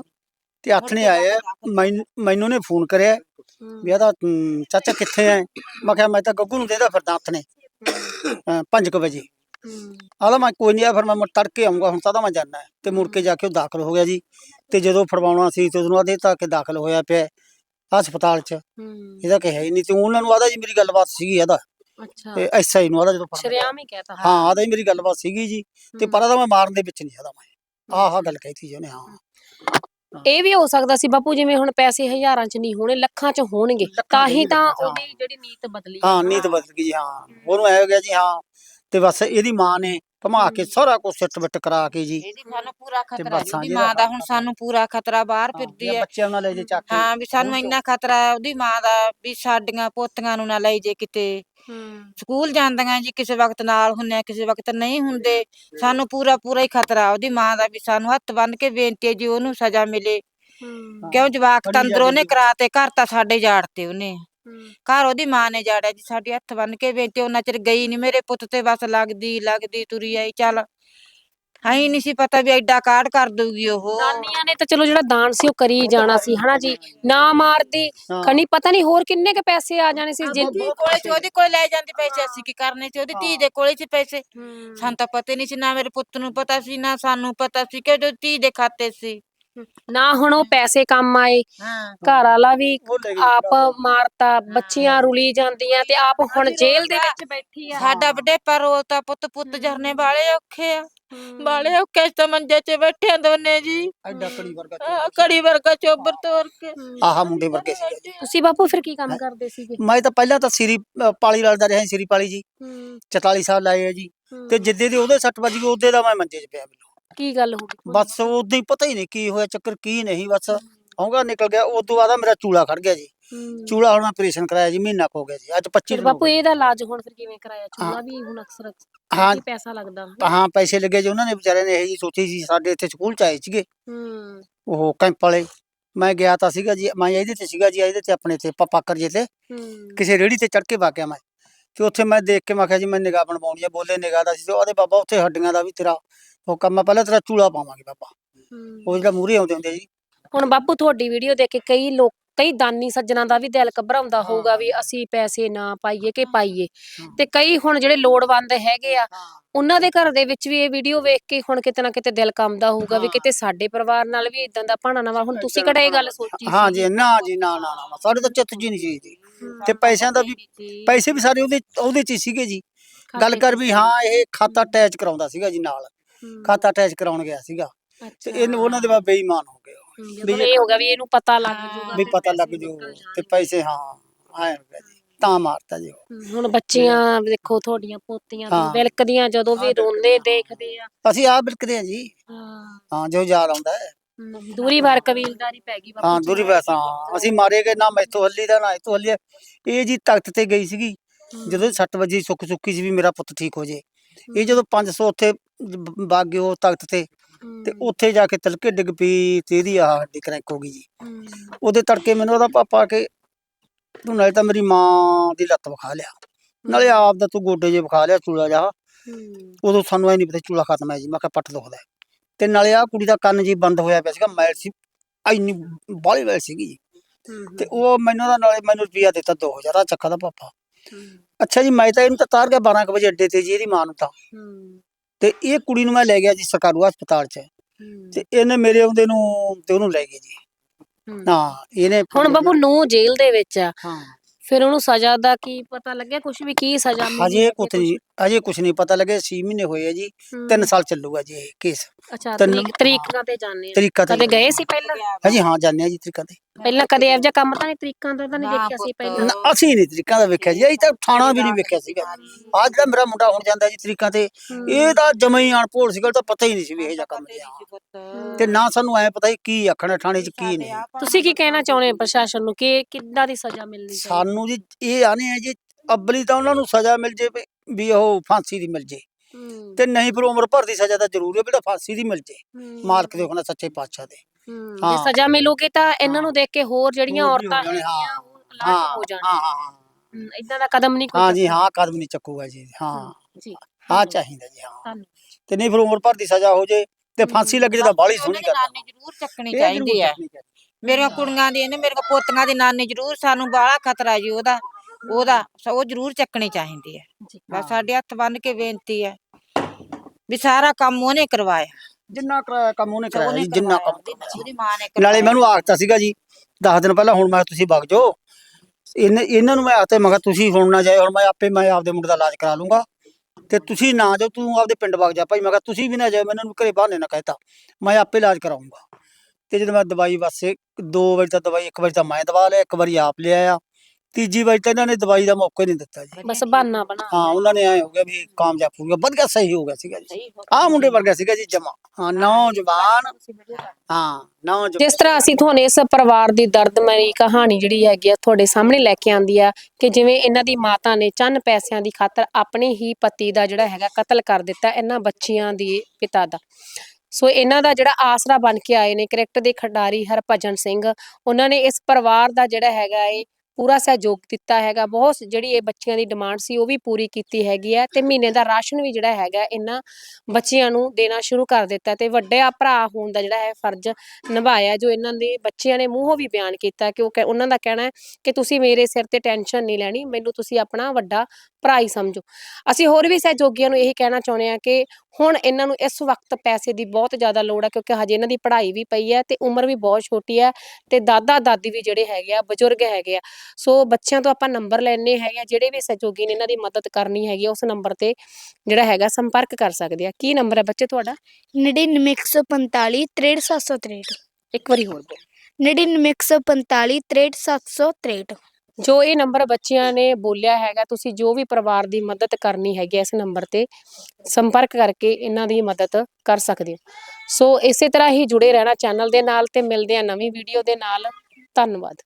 ਤੇ ਹੱਥ ਨੇ ਆਇਆ। ਮੈਨ- ਨੇ ਫੋਨ ਕਰਿਆ। ਵੀ ਇਹਦਾ ਚਾਚਾ ਕਿੱਥੇ ਐ? ਮੈਂ ਕਿਹਾ ਮੈਂ ਤਾਂ ਗੱਗੂ ਨੂੰ ਦੇਦਾ ਫਿਰਦਾ ਹੱਥ ਨੇ। 5 ਵਜੇ। ਆਲਾ ਮੈਂ ਕੋਈ ਨਹੀਂ ਆ ਫਿਰ ਮੈਂ ਮੁੜ ਤੜਕੇ ਆਉਂਗਾ ਹੁਣ ਤਾਂ ਤਾਂ ਮੈਂ ਜਾਣਾ ਹੈ ਤੇ ਮੁੜ ਕੇ ਜਾ ਕੇ ਉਹ ਦਾਖਲ ਹੋ ਗਿਆ ਜੀ। ਤੇ ਜਦੋਂ ਫੜਵਾਉਣਾ ਸੀ ਤੇ ਉਹਨੂੰ ਆਦੇ ਤਾਂ ਕਿ ਦਾਖਲ ਹੋਇਆ ਪਿਆ ਹੈ ਹਸਪਤਾਲ 'ਚ। ਇਹਦਾ ਕਿ ਹੈ ਹੀ ਨਹੀਂ ਤੇ ਉਹਨਾਂ ਨੂੰ ਆਦਾ ਜੀ ਮੇਰੀ ਗੱਲਬਾਤ ਸੀਗੀ ਇਹਦਾ। ਅੱਛਾ। ਤੇ ਐਸਆਈ ਨੂੰ ਆਦਾ ਜਦੋਂ। ਸ਼ਰਿਆਮ ਹੀ ਕਹਤਾ। ਹਾਂ ਆਦਾ ਜੀ ਮੇਰੀ ਗੱਲਬਾਤ ਸੀਗੀ ਜੀ। ਤੇ ਪਰ ਆਦਾ ਮੈਂ ਮਾਰਨ ਦੇ ਵਿੱਚ ਨਹੀਂ ਆਦਾ ਮੈਂ। ਆਹ ਆਹ ਗੱਲ ਕਹੀ ਸੀ ਉਹਨੇ ਹਾਂ। ਇਹ ਵੀ ਹੋ ਸਕਦਾ ਸੀ ਬਾਪੂ ਜਿਵੇਂ ਹੁਣ ਪੈਸੇ ਹਜ਼ਾਰਾਂ ਚ ਨਹੀਂ ਹੋਣੇ ਲੱਖਾਂ ਚ ਹੋਣਗੇ। ਤਾਂ ਹੀ ਤਾਂ। ਉਹਦੀ ਜਿਹੜੀ ਨੀਤ ਬਦਲੀ ਹਾਂ ਨੀਤ ਬਦਲ ਗਈ ਜੀ ਹਾਂ। ਉਹਨੂੰ ਐ ਹੋ ਗਿਆ ਜੀ ਹਾਂ। ਤੇ ਬਸ ਇਹਦੀ ਮਾਂ ਨੇ ਘੁਮਾ ਕੇ ਸਾਰਾ ਕੁਝ ਸਿੱਟ ਬਿੱਟ ਕਰਾ ਕੇ ਜੀ। ਇਹਦੀ ਸਾਨੂੰ ਪੂਰਾ ਖਤਰਾ ਬਸ ਜੀ। ਹਾਂ ਉਹਦੀ ਜੀ, ਮਾਂ ਦਾ ਇਹਦਾ ਹੁਣ ਸਾਨੂੰ ਪੂਰਾ ਖਤਰਾ ਬਾਹਰ ਫਿਰਦੀ ਹੈ। ਬੱਚਿਆਂ ਨਾਲ ਲੈ ਜੇ ਚੱਕ ਕੇ। ਹਾਂ ਵੀ ਸਾਨੂੰ ਇੰਨਾ ਖਤਰਾ ਹੈ ਉਹਦੀ ਮਾਂ ਦਾ ਵੀ ਸਾਡੀਆਂ ਪੋਤੀਆਂ ਨੂੰ ਨਾ ਲੈ ਜੇ ਕਿਤੇ। ਸਕੂਲ ਜਾਂਦੀਆਂ ਜੀ ਕਿਸੇ ਵਕਤ ਨਾਲ ਹੁੰਨੇ ਆ ਕਿਸੇ ਵਕਤ ਨਹੀਂ ਹੁੰਦੇ। ਸਾਨੂੰ ਪੂਰਾ ਪੂਰਾ ਹੀ ਖਤਰਾ ਉਹਦੀ ਮਾਂ ਦਾ ਵੀ ਸਾਨੂੰ ਹੱਥ ਬੰਨ ਕੇ ਬੇਨਤੀ ਹੈ ਜੀ ਉਹਨੂੰ ਸਜ਼ਾ ਮਿਲੇ। ਕਿਉਂ ਜਵਾਕ ਬੜੀ ਤਾਂ ਅੰਦਰੋਂ ਨੇ ਕਰਾਤੇ ਘਰ ਤਾਂ ਸਾਡੇ ਜਾੜਤੇ ਉਹਨੇ। ਘਰ ਉਹਦੀ ਮਾਂ ਨੇ ਜਾੜਿਆ ਜੀ ਸਾਡੇ ਹੱਥ ਬੰਨ ਕੇ ਬੇਨਤੀ ਉਹਨਾਂ ਚਿਰ ਗਈ ਨਹੀਂ ਮੇਰੇ ਪੁੱਤ ਤੇ ਬਸ ਲੱਗਦੀ ਲੱਗਦੀ ਤੁਰੀ ਆਈ ਚੱਲ। ਹਾਈ ਨਹੀਂ ਸੀ ਪਤਾ ਵੀ ਐਡਾ ਕਾਢ ਕਰ ਦਊਗੀ ਉਹ। ਨਾਨੀਆਂ ਨੇ ਤਾਂ ਚਲੋ ਜਿਹੜਾ ਦਾਨ ਸੀ ਉਹ ਕਰੀ ਜਾਣਾ ਸੀ ਹਨਾ ਜੀ? ਨਾ ਮਾਰਦੀ। ਖਣੀ ਪਤਾ ਨਹੀਂ ਹੋਰ ਕਿੰਨੇ ਕ ਪੈਸੇ ਆ ਜਾਣੇ ਸੀ ਜੇ ਉਹਦੇ ਕੋਲੇ ਸੀ ਉਹਦੇ ਕੋਲ ਲੈ ਜਾਂਦੀ ਪੈਸੇ ਅਸੀਂ ਕੀ ਕਰਨੇ ਸੀ ਉਹਦੀ ਧੀ ਦੇ ਕੋਲੇ ਸੀ ਪੈਸੇ। ਸਾਨੂੰ ਤਾਂ ਪਤਾ ਨਹੀਂ ਸੀ ਨਾ ਮੇਰੇ ਪੁੱਤ ਨੂੰ ਪਤਾ ਸੀ ਨਾ ਸਾਨੂੰ ਪਤਾ ਸੀ ਕਿ ਉਹਦੀ ਧੀ ਦੇ ਖਾਤੇ ਸੀ। ਨਾ ਹੁਣ ਉਹ ਪੈਸੇ ਕੰਮ ਆਏ ਹਾਂ। ਘਰ ਵਾਲਾ ਵੀ ਆਪ ਮਾਰਤਾ ਬੱਚੀਆਂ ਰੁਲੀ ਜਾਂਦੀਆਂ ਤੇ ਆਪ ਹੁਣ ਜੇਲ੍ਹ ਦੇ ਵਿੱਚ ਬੈਠੀ ਆ। ਸਾਡਾ ਵੱਡੇ ਪਰ ਉਹ ਤਾਂ ਪੁੱਤ ਪੁੱਤ ਜਰਨੇ ਵਾਲੇ ਔਖੇ ਆ। ਵਾਲੇ ਔਖੇ ਤਾਂ ਮੰਜੇ 'ਚ ਬੈਠੇ ਦੋਨੇ ਜੀ। ਐਡਾ ਕੜੀ ਵਰਗਾ ਆਹ ਕੜੀ ਵਰਗਾ ਚੋਬਰ ਤੋਰ ਕੇ। ਆਹ ਮੁੰਡੇ ਵਰਗੇ ਜੀ ਤੁਸੀਂ ਬਾਪੂ ਫਿਰ ਕੀ ਕੰਮ ਕਰਦੇ ਸੀਗੇ? ਮੈਂ ਤਾਂ ਪਹਿਲਾਂ ਤਾਂ ਸਿਰੀ ਪਾਲੀ ਰਲਦਾ ਰਿਹਾ ਸਿਰੀ ਪਾਲੀ ਜੀ। 44 ਸਾਲ ਲਾਏ ਆ ਜੀ। ਤੇ ਜਿੱਦੇ ਦੀ ਉਹਦੇ ਸੱਟ ਵੱਜ ਗਈ ਉਹਦੇ ਦਾ ਮੈਂ ਮੰਜੇ 'ਚ ਪਿਆ ਕੀ ਗੱਲ ਹੋ ਗਈ ਬਸ ਉਦੋਂ ਹੀ ਪਤਾ ਹੀ ਨਹੀਂ ਕੀ ਹੋਇਆ ਚੱਕਰ ਕੀ ਨਹੀਂ ਬਸ ਆਉਂਗਾ ਨਿਕਲ ਗਿਆ ਉਦੋਂ ਬਾਅਦ ਮੇਰਾ ਚੂਲਾ ਖੜ ਗਿਆ ਜੀ। ਚੂਲਾ ਹੁਣ ਮੈਂ ਆਪਰੇਸ਼ਨ ਕਰਾਇਆ ਜੀ ਮਹੀਨਾ ਕੁ ਹੋ ਗਿਆ ਜੀ ਅੱਜ 25 ਫਿਰ ਦਿਨ ਹੋ ਬਾਪੂ ਗਏ। ਇਹਦਾ ਇਲਾਜ ਹੁਣ ਫਿਰ ਕਿਵੇਂ ਕਰਾਇਆ? ਚੂਲਾ ਵੀ ਹੁਣ ਅਕਸਰ ਹਾਂ। ਕੀ ਪੈਸਾ ਲੱਗਦਾ ਤਾਂ ਹਾਂ ਪੈਸੇ ਲੱਗੇ ਜੀ ਉਹਨਾਂ ਨੇ ਵਿਚਾਰਿਆਂ ਨੇ ਇਹ ਜੀ ਸੋਚੀ ਸੀ ਸਾਡੇ ਇੱਥੇ ਸਕੂਲ ਚ ਆਏ ਸੀਗੇ। ਹੂੰ। ਉਹ ਕੈਂਪ ਵਾਲੇ ਮੈਂ ਗਿਆ ਤਾਂ ਸੀਗਾ ਜੀ ਮੈਂ ਇਹਦੇ ਤੇ ਸੀਗਾ ਜੀ ਇਹਦੇ ਤੇ ਆਪਣੇ ਤੇ ਪਾਕਰ ਜੇ ਤੇ। ਹੂੰ। ਕਿਸੇ ਰੇੜੀ ਤੇ ਚੜ ਕੇ ਵਾਗਿਆ ਮੈਂ। ਤੇ ਉੱਥੇ ਮੈਂ ਦੇਖ ਕੇ ਮੈਂ ਕਿਹਾ ਜੀ ਮੈਂ ਨਿਗਾਹ ਬਣਵਾਉਣੀ ਆ ਬੋਲੇ ਨਿਗਾਹ ਦਾ ਸੀ ਤੇ ਉਹਦੇ ਬਾਬਾ ਉੱਥੇ ਹੱਡੀਆਂ ਦਾ ਵੀ ਤੇਰਾ ਉਹ ਕੰਮ ਆ ਪਹਿਲਾਂ ਤੇਰਾ ਚੂਲਾ ਪਾਵਾਂਗੇ ਬਾਬਾ। ਉਹ ਜਿਹੜਾ ਮੂਹਰੇ ਆਉਂਦੇ ਹੁੰਦੇ ਜੀ ਹੁਣ ਬਾਪੂ ਤੁਹਾਡੀ ਵੀਡੀਓ ਦੇਖ ਕੇ ਕਈ ਲੋਕ ਕਈ ਦਾਨੀ ਸੱਜਣਾ ਦਾ ਵੀ ਦਿਲ ਘਬਰਾਉਂਦਾ ਹੋਊਗਾ ਵੀ ਅਸੀਂ ਪੈਸੇ ਨਾ ਪਾਈਏ ਕਿ ਪਾਈਏ। ਤੇ ਕਈ ਹੁਣ ਜਿਹੜੇ ਲੋੜਵੰਦ ਹੈਗੇ ਆ ਉਹਨਾਂ ਦੇ ਘਰ ਦੇ ਵਿੱਚ ਵੀ ਇਹ ਵੀਡੀਓ ਵੇਖ ਕੇ ਹੁਣ ਕਿਤੇ ਨਾ ਕਿਤੇ ਦਿਲ ਕੰਬਦਾ ਹੋਊਗਾ ਵੀ। ਕਿਤੇ ਸਾਡੇ ਪਰਿਵਾਰ ਨਾਲ ਵੀ ਇਦਾਂ ਦਾ ਭਾਣਾ ਨਾ ਵਾ। ਹੁਣ ਤੁਸੀਂ ਕਿਹੜਾ ਇਹ ਗੱਲ ਸੋਚੀ ਹਾਂ ਜੀ ਨਾ ਜੀ ਨਾ ਨਾ ਨਾ ਸਾਡੇ ਤਾਂ ਚਿੱਤ ਜੀ ਨਹੀਂ ਸੀ ਜੀ ਤੇ ਪੈਸਿਆਂ ਦਾ ਵੀ ਪੈਸੇ ਵੀ ਸਾਰੇ ਉਹਦੇ ਉਹਦੇ ਚ ਸੀਗੇ ਜੀ। ਗੱਲ ਕਰ ਵੀ ਹਾਂ ਇਹ ਖਾਤਾ ਅਟੈਚ ਕਰਾਉਂਦਾ ਸੀਗਾ ਜੀ ਨਾਲ। ਖਾਤਾ ਅਟੈਚ ਕਰਾਉਣ ਗਿਆ ਸੀਗਾ। ਤੇ ਇਹਨੂੰ ਉਹਨਾਂ ਦੇ ਬਾਅਦ ਬੇਈਮਾਨ ਹੋ ਗਏ ਉਹ। ਵੀ ਇਹ ਹੋ ਗਿਆ ਵੀ ਇਹਨੂੰ ਪਤਾ ਲੱਗ ਜੂਗਾ ਵੀ ਪਤਾ ਲੱਗ ਜੂ ਤੇ ਪੈਸੇ ਹਾਂ ਆਏ ਹੋ ਗਿਆ ਜੀ ਤਾਂ ਮਾਰਤਾ ਜੀ ਉਹ। ਹਮ, ਹੁਣ ਬੱਚੀਆਂ ਦੇਖੋ ਤੁਹਾਡੀਆਂ ਪੋਤੀਆਂ ਵੀ ਹਾਂ। ਬਿਲਕਦੀਆਂ ਜਦੋਂ ਵੀ ਰੋਂਦੇ ਦੇਖਦੇ ਆ। ਅਸੀਂ ਆਪ ਬਿਲਕਦੇ ਹਾਂ ਜੀ। ਹਾਂ। ਹਾਂ ਜੋ ਯਾਦ ਆਉਂਦਾ ਹੈ। ਹਮ, ਦੂਰੀ ਵਾਰ ਕਬੀਲਦਾਰੀ ਪੈ ਗਈ ਬਾਪੂ ਹਾਂ ਜੀ ਦੂਰੀ। ਪੈਸਾ ਅਸੀਂ ਮਾਰੇ ਗਏ ਨਾ ਮੈਥੋਂ ਹੱਲੀ ਦਾ ਨਾ ਇਤੋਂ ਹੱਲੀ ਦਾ। ਇਹ ਜੀ ਤਖਤ ਤੇ ਗਈ ਸੀਗੀ। ਜਦੋਂ 6 ਵਜੇ ਸੁੱਖ ਸੁੱਖੀ ਸੀ ਵੀ ਮੇਰਾ ਪੁੱਤ ਠੀਕ ਹੋ ਜੇ। ਇਹ ਜਦੋਂ 500 ਉੱਥੇ ਉਹ ਤਖਤ ਤੇ ਤੇ ਉੱਥੇ ਜਾ ਕੇ ਤਲਕੇ ਡਿੱਗ ਪਈ ਤੇ ਇਹਦੀ ਆਹ ਹੱਡੀ ਕਰੈਕ ਹੋ ਗਈ ਜੀ। ਉਹਦੇ ਤੜਕੇ ਮੈਨੂੰ ਉਹਦਾ ਪਾਪਾ ਕੇ ਤੂੰ ਨਾਲੇ ਤਾਂ ਮੇਰੀ ਮਾਂ ਦੀ ਲੱਤ ਵਿਖਾ ਲਿਆ। ਨਾਲੇ ਆਪ ਦਾ ਤੂੰ ਗੋਡੇ ਜੇ ਵਿਖਾ ਲਿਆ ਚੂਲਾ ਜਾ ਉਦੋਂ ਸਾਨੂੰ ਐ ਨਹੀਂ ਪਤਾ ਚੂਲਾ ਖਤਮ ਹੈ ਜੀ ਮੈਂ ਕਿਹਾ ਪੱਟ ਦੁਖਦਾ। ਤੇ ਨਾਲੇ ਆ ਕੁੜੀ ਦਾ ਕੰਨ ਜੀ ਬੰਦ ਹੋਇਆ ਪਿਆ ਸੀਗਾ ਮੈਲ ਸੀ ਇੰਨੀ ਬਾਹਲੀ ਮੈਲ ਸੀਗੀ ਜੀ। ਤੇ ਉਹ ਮੈਨੂੰ ਦਾ ਨਾਲੇ ਮੈਨੂੰ ਰੁਪਿਆ ਦਿੱਤਾ 2000 ਆ ਚੱਕਾ ਦਾ ਪਾਪਾ। ਅੱਛਾ ਜੀ ਮੈਂ ਤਾਂ ਇਹਨੂੰ ਤਾਂ ਤਾਰ ਗਿਆ 12 ਕੁ ਵਜੇ ਅੱਡੇ ਤੇ ਜੀ ਇਹਦੀ ਮਾਂ ਨੂੰ ਤਾਂ। ਤੇ ਇਹ ਕੁੜੀ ਨੂੰ ਮੈਂ ਲੈ ਗਿਆ ਜੀ ਸਰਕਾਰੂ ਹਸਪਤਾਲ 'ਚ। ਤੇ ਇਹਨੇ ਮੇਰੇ ਆਉਂਦੇ ਨੂੰ ਤੇ ਉਹਨੂੰ ਲੈ ਗਏ ਜੀ। ਹਾਂ। ਇਹਨੇ ਹੁਣ ਬਾਪੂ ਨੂੰ ਜੇਲ੍ਹ ਦੇ ਵਿੱਚ ਆ। ਹਾਂ। ਫਿਰ ਉਹਨੂੰ ਸਜ਼ਾ ਦਾ ਕੀ ਪਤਾ ਲੱਗਿਆ? ਕੁਝ ਵੀ ਕੀ ਸਜ਼ਾ ਮਿਲੀ ਹਜੇ ਹੈ ਕੁਛ ਕਿ ਨਹੀਂ ਹਜੇ ਕੁਛ ਨਹੀਂ ਪਤਾ ਲੱਗੇ 6 ਮਹੀਨੇ ਹੋਏ ਆ ਜੀ ਹਮ, 3 ਸਾਲ ਚੱਲੂਗਾ ਜੀ ਇਹ ਕੇਸ। ਅੱਛਾ ਤਰੀਕ ਤੇ ਜਾਣੇ ਆ। ਤਰੀਕਾ ਤੇ ਕਦੇ ਗਏ ਸੀ ਪਹਿਲਾਂ? ਹਾਂਜੀ ਹਾਂ ਜਾਣਦੇ ਆ ਜੀ ਤਰੀਕਾ ਤੇ। ਪਹਿਲਾਂ ਕਦੇ ਇਹੋ ਜਿਹਾ ਕੰਮ ਤਾਂ ਨਹੀਂ ਤਰੀਕਾਂ ਦਾ ਤਾਂ ਨਹੀਂ ਦੇਖਿਆ ਸੀ। ਪਹਿਲਾਂ? ਨਾ, ਅਸੀਂ ਨਹੀਂ ਤਰੀਕਾ ਦਾ ਵੇਖਿਆ ਜੀ ਅਸੀਂ ਤਾਂ ਥਾਣਾ ਵੀ ਨਹੀਂ ਵੇਖਿਆ ਸੀਗਾ। ਅੱਜ ਦਾ ਮੇਰਾ ਮੁੰਡਾ ਹੁਣ ਜਾਂਦਾ ਜੀ ਤਰੀਕਾ ਤੇ ਇਹ ਤਾਂ ਜਮਾ ਹੀ ਅਣਪੋਲ ਸੀਗਾ ਤਾਂ ਪਤਾ ਹੀ ਨਹੀਂ ਸੀ ਵੀ ਇਹ ਜਿਹਾ ਕੰਮ ਲਿਆ ਤੇ ਨਾ ਸਾਨੂੰ ਐ ਪਤਾ ਹੀ ਕੀ ਆਖਣਾ ਥਾਣੇ 'ਚ ਕੀ ਨਹੀਂ। ਤੁਸੀਂ ਕੀ ਕਹਿਣਾ ਚਾਹੁੰਦੇ ਹੋ ਪ੍ਰਸ਼ਾਸਨ ਨੂੰ ਕਿ ਕਿੱਦਾਂ ਦੀ ਸਜ਼ਾ ਮਿਲਣੀ ਚਾਹੀਦੀ? ਸਾਨੂੰ ਜੀ ਇਹ ਆਨੇ ਆ ਜੀ ਅਬਲੀ ਤਾਂ ਉਹਨਾਂ ਨੂੰ ਸਜ਼ਾ ਮਿਲ ਜੇ ਵੀ- ਵੀ ਉਹ ਫਾਂਸੀ ਦੀ ਮਿਲ ਜੇ। ਤੇ ਨਹੀਂ ਫਿਰ ਉਮਰ ਭਰ ਦੀ ਸਜ਼ਾ ਤਾਂ ਜ਼ਰੂਰ ਹੈ ਵੀ ਤਾਂ ਫਾਂਸੀ ਦੀ ਮਿਲ ਜੇ ਮਾਲਕ ਦੇ ਹੁਕਮ ਨਾਲ ਸੱਚੇ ਪਾਤਸ਼ਾਹ ਦੇ। ਜੇ ਹਾਂ। ਸਜ਼ਾ ਮਿਲੂਗੀ ਤਾਂ ਇਹਨਾਂ ਨੂੰ ਦੇਖ ਕੇ ਹੋਰ ਜਿਹੜੀਆਂ ਹੋਰ ਵੀ ਹੋ ਔਰਤਾਂ ਜਾਣੇ, ਹਾਂ। ਉਹ ਅਲਰਟ ਹਾਂ ਹੋ ਹਾਂ ਜਾਣਗੀਆਂ ਹਾਂ ਇਦਾਂ ਦਾ ਕਦਮ ਨਹੀਂ ਕੋਈ ਹਾਂ ਜੀ ਹਾਂ ਕਦਮ ਨਹੀਂ ਚੱਕੂਗਾ ਜੀ ਹਾਂ ਜੀ ਹਾਂ ਚਾਹੀਦਾ ਜੀ ਹਾਂ ਧੰਨਵਾਦ। ਤੇ ਨਹੀਂ ਫਿਰ ਉਮਰ ਭਰ ਦੀ ਸਜ਼ਾ ਹੋ ਜੇ ਤੇ ਫਾਂਸੀ ਲੱਗ ਜੇ ਤਾਂ ਬਾਹਲੀ ਸੋਹਣੀ ਗੱਲ ਆ। ਨਾਨੀ ਜ਼ਰੂਰ ਚੱਕਣੀ ਇਹ ਚਾਹੀਦੀ ਹੈ ਚੱਕਣੀ ਚਾਹੀਦੀ। ਮੇਰੀਆਂ ਕੁੜੀਆਂ ਦੀ ਇਹਨੇ ਮੇਰੀਆਂ ਪੋਤੀਆਂ ਦੀ ਨਾਨੀ ਜ਼ਰੂਰ ਸਾਨੂੰ ਬਾਹਲਾ ਖਤਰਾ ਜੀ ਉਹਦਾ ਉਹਦਾ ਸ- ਉਹ ਜ਼ਰੂਰ ਚੱਕਣੀ ਚਾਹੀਦੀ ਹੈ ਜੀ। ਬਸ ਸਾਡੇ ਹੱਥ ਬੰਨ ਕੇ ਬੇਨਤੀ ਹੈ ਵੀ ਸਾਰਾ ਕੰਮ ਉਹਨੇ ਕਰਵਾਇਆ ਜਿੰਨਾ ਕਰਾਇਆ ਕੰਮ ਉਹਨੇ ਕਰਾਇਆ ਜੀ ਜਿੰਨਾ ਕੰਮ ਉਹਦੀ- ਉਹਦੀ ਮਾਂ ਨੇ ਨਾਲੇ। ਮੈਨੂੰ ਆਖਤਾ ਸੀਗਾ ਜੀ 10 ਦਿਨ ਪਹਿਲਾਂ ਹੁਣ ਮੈਂ ਤੁਸੀਂ ਵਗ ਜਾਓ। ਇਹਨੇ ਇਹਨਾਂ ਨੂੰ ਮੈਂ ਆਖਤੇ ਮੈਂ ਕਿਹਾ ਤੁਸੀਂ ਹੁਣ ਨਾ ਜਾਏ ਹੁਣ ਮੈਂ ਆਪੇ ਮੈਂ ਆਪਦੇ ਮੁੰਡੇ ਦਾ ਇਲਾਜ ਕਰਾ ਲੂੰਗਾ। ਤੇ ਤੁਸੀਂ ਨਾ ਜਾਓ ਤੂੰ ਆਪਦੇ ਪਿੰਡ ਵਗ ਜਾ ਭਾਈ। ਮੈਂ ਕਿਹਾ ਤੁਸੀਂ ਵੀ ਨਾ ਜਾਓ ਮੈਂ ਇਹਨਾਂ ਨੂੰ ਘਰੇ ਬਹਾਨੇ ਨਾ ਕਹਿਤਾ ਮੈਂ ਆਪੇ ਇਲਾਜ ਕਰਾਉਂਗਾ ਤੇ ਜਦੋਂ ਮੈਂ ਦਵਾਈ ਵਾਸਤੇ 2 ਵਜੇ ਤੱਕ ਦਵਾਈ ਇੱਕ ਵਾਰੀ ਤਾਂ ਮੈਂ ਦਵਾ ਲਿਆ ਇੱਕ ਵਾਰੀ ਆਪ ਲਿਆਇਆ। ਤੀਜੀ ਵਾਰੀ ਤਾਂ ਇਹਨਾਂ ਨੇ ਦਵਾਈ ਦਾ ਮੌਕਾ ਹੀ ਨਹੀਂ ਦਿੱਤਾ ਜੀ। ਬਸ ਬਹਾਨਾ ਬਣਾ ਹਾਂ ਉਹਨਾਂ ਨੇ ਐ ਹੋ ਗਿਆ ਵੀ ਕਾਮਯਾਬ ਹੋ ਗਿਆ ਵਧੀਆ ਸਹੀ ਹੋ ਗਿਆ ਸੀਗਾ ਜੀ। ਆਹ ਮੁੰਡੇ ਵਰਗਾ ਸੀਗਾ ਜੀ ਜਮਾ। ਹਾਂ ਨੌਜਵਾਨ। ਹਾਂ ਨੌਜਵਾਨ। ਜਿਸ ਤਰ੍ਹਾਂ ਅਸੀਂ ਤੁਹਾਨੂੰ ਇਸ ਪਰਿਵਾਰ ਦੀ ਦਰਦਮਈ ਕਹਾਣੀ ਜਿਹੜੀ ਹੈਗੀ ਆ ਤੁਹਾਡੇ ਸਾਹਮਣੇ ਲੈ ਕੇ ਆਂਦੀ ਆ ਕਿ ਜਿਵੇਂ ਇਹਨਾਂ ਦੀ ਮਾਤਾ ਨੇ ਚੰਨ ਪੈਸਿਆਂ ਦੀ ਖਾਤਰ ਆਪਣੇ ਹੀ ਪਤੀ ਦਾ ਜਿਹੜਾ ਹੈਗਾ ਕਤਲ ਕਰ ਦਿੱਤਾ ਇਹਨਾਂ ਬੱਚੀਆਂ ਦੀ ਪਿਤਾ ਦਾ। ਸੋ ਇਹਨਾਂ ਦਾ ਜਿਹੜਾ ਆਸਰਾ ਬਣ ਕੇ ਆਏ ਨੇ ਕ੍ਰਿਕਟ ਦੇ ਖਿਡਾਰੀ ਹਰਭਜਨ ਸਿੰਘ ਉਹਨਾਂ ਨੇ ਇਸ ਪਰਿਵਾਰ ਦਾ ਜਿਹੜਾ ਹੈਗਾ ਏ ਪੂਰਾ ਸਹਿਯੋਗ ਦਿੱਤਾ ਹੈਗਾ। ਬਹੁਤ ਜਿਹੜੀ ਇਹ ਬੱਚੀਆਂ ਦੀ ਡਿਮਾਂਡ ਸੀ, ਉਹ ਵੀ ਪੂਰੀ ਕੀਤੀ ਹੈਗੀ ਹੈ ਤੇ ਮਹੀਨੇ ਦਾ ਰਾਸ਼ਨ ਵੀ ਜਿਹੜਾ ਹੈਗਾ, ਇਹਨਾਂ ਬੱਚਿਆਂ ਨੂੰ ਦੇਣਾ ਸ਼ੁਰੂ ਕਰ ਦਿੱਤਾ ਤੇ ਵੱਡਾ ਭਰਾ ਹੋਣ ਦਾ ਜਿਹੜਾ ਹੈ ਫਰਜ਼ ਨਿਭਾਇਆ, ਜੋ ਇਹਨਾਂ ਦੇ ਬੱਚਿਆਂ ਨੇ ਮੂੰਹੋਂ ਵੀ ਬਿਆਨ ਕੀਤਾ ਕਿ ਉਹ ਉਹਨਾਂ ਦਾ ਕਹਿਣਾ ਹੈ ਕਿ ਤੁਸੀਂ ਮੇਰੇ ਸਿਰ ਤੇ ਟੈਨਸ਼ਨ ਨਹੀਂ ਲੈਣੀ, ਮੈਨੂੰ ਤੁਸੀਂ ਆਪਣਾ ਵੱਡਾ ਭਰਾ ਹੀ ਸਮਝੋ। ਅਸੀਂ ਹੋਰ ਵੀ ਸਹਿਯੋਗੀਆਂ ਨੂੰ ਇਹੀ ਕਹਿਣਾ ਚਾਹੁੰਦੇ ਹਾਂ ਕਿ ਹੁਣ ਇਹਨਾਂ ਨੂੰ ਇਸ ਵਕਤ ਪੈਸੇ ਦੀ ਬਹੁਤ ਜ਼ਿਆਦਾ ਲੋੜ ਹੈ, ਕਿਉਂਕਿ ਹਜੇ ਇਹਨਾਂ ਦੀ ਪੜ੍ਹਾਈ ਵੀ ਪਈ ਹੈ ਤੇ ਉਮਰ ਵੀ ਬਹੁਤ ਛੋਟੀ ਹੈ ਤੇ ਦਾਦਾ ਦਾਦੀ ਵੀ ਜਿਹੜੇ ਹੈਗੇ ਆ, ਬਜ਼ੁਰਗ ਹੈਗੇ ਆ ਸੋ ਬੱਚਿਆਂ ਤੋਂ ਆਪਾਂ ਨੰਬਰ ਲੈਣੇ ਹੈਗੇ ਆ ਜਿਹੜੇ ਵੀ ਸਹਿਯੋਗੀ ਨੇ ਇਹਨਾਂ ਦੀ ਮਦਦ ਕਰਨੀ ਹੈਗੀ ਉਸ ਨੰਬਰ ਤੇ ਜਿਹੜਾ ਹੈਗਾ ਸੰਪਰਕ ਕਰ ਸਕਦੇ ਆ। ਕੀ ਨੰਬਰ ਹੈ ਬੱਚੇ ਤੁਹਾਡਾ? 99145 63763 ਇੱਕ ਵਾਰੀ ਹੋਰ ਬੋਲ। 99145 63763 ਜੋ ਇਹ ਨੰਬਰ ਬੱਚਿਆਂ ਨੇ ਬੋਲਿਆ ਹੈਗਾ ਤੁਸੀਂ ਜੋ ਵੀ ਪਰਿਵਾਰ ਦੀ ਮਦਦ ਕਰਨੀ ਹੈਗੀ ਇਸ ਨੰਬਰ ਤੇ ਸੰਪਰਕ ਕਰਕੇ ਇਹਨਾਂ ਦੀ ਮਦਦ ਕਰ ਸਕਦੇ ਹੋ। ਸੋ ਇਸੇ ਤਰ੍ਹਾਂ ਹੀ ਜੁੜੇ ਰਹਿਣਾ ਚੈਨਲ ਦੇ ਨਾਲ ਤੇ ਮਿਲਦੇ ਆ ਨਵੀਂ ਵੀਡੀਓ ਦੇ ਨਾਲ। ਧੰਨਵਾਦ।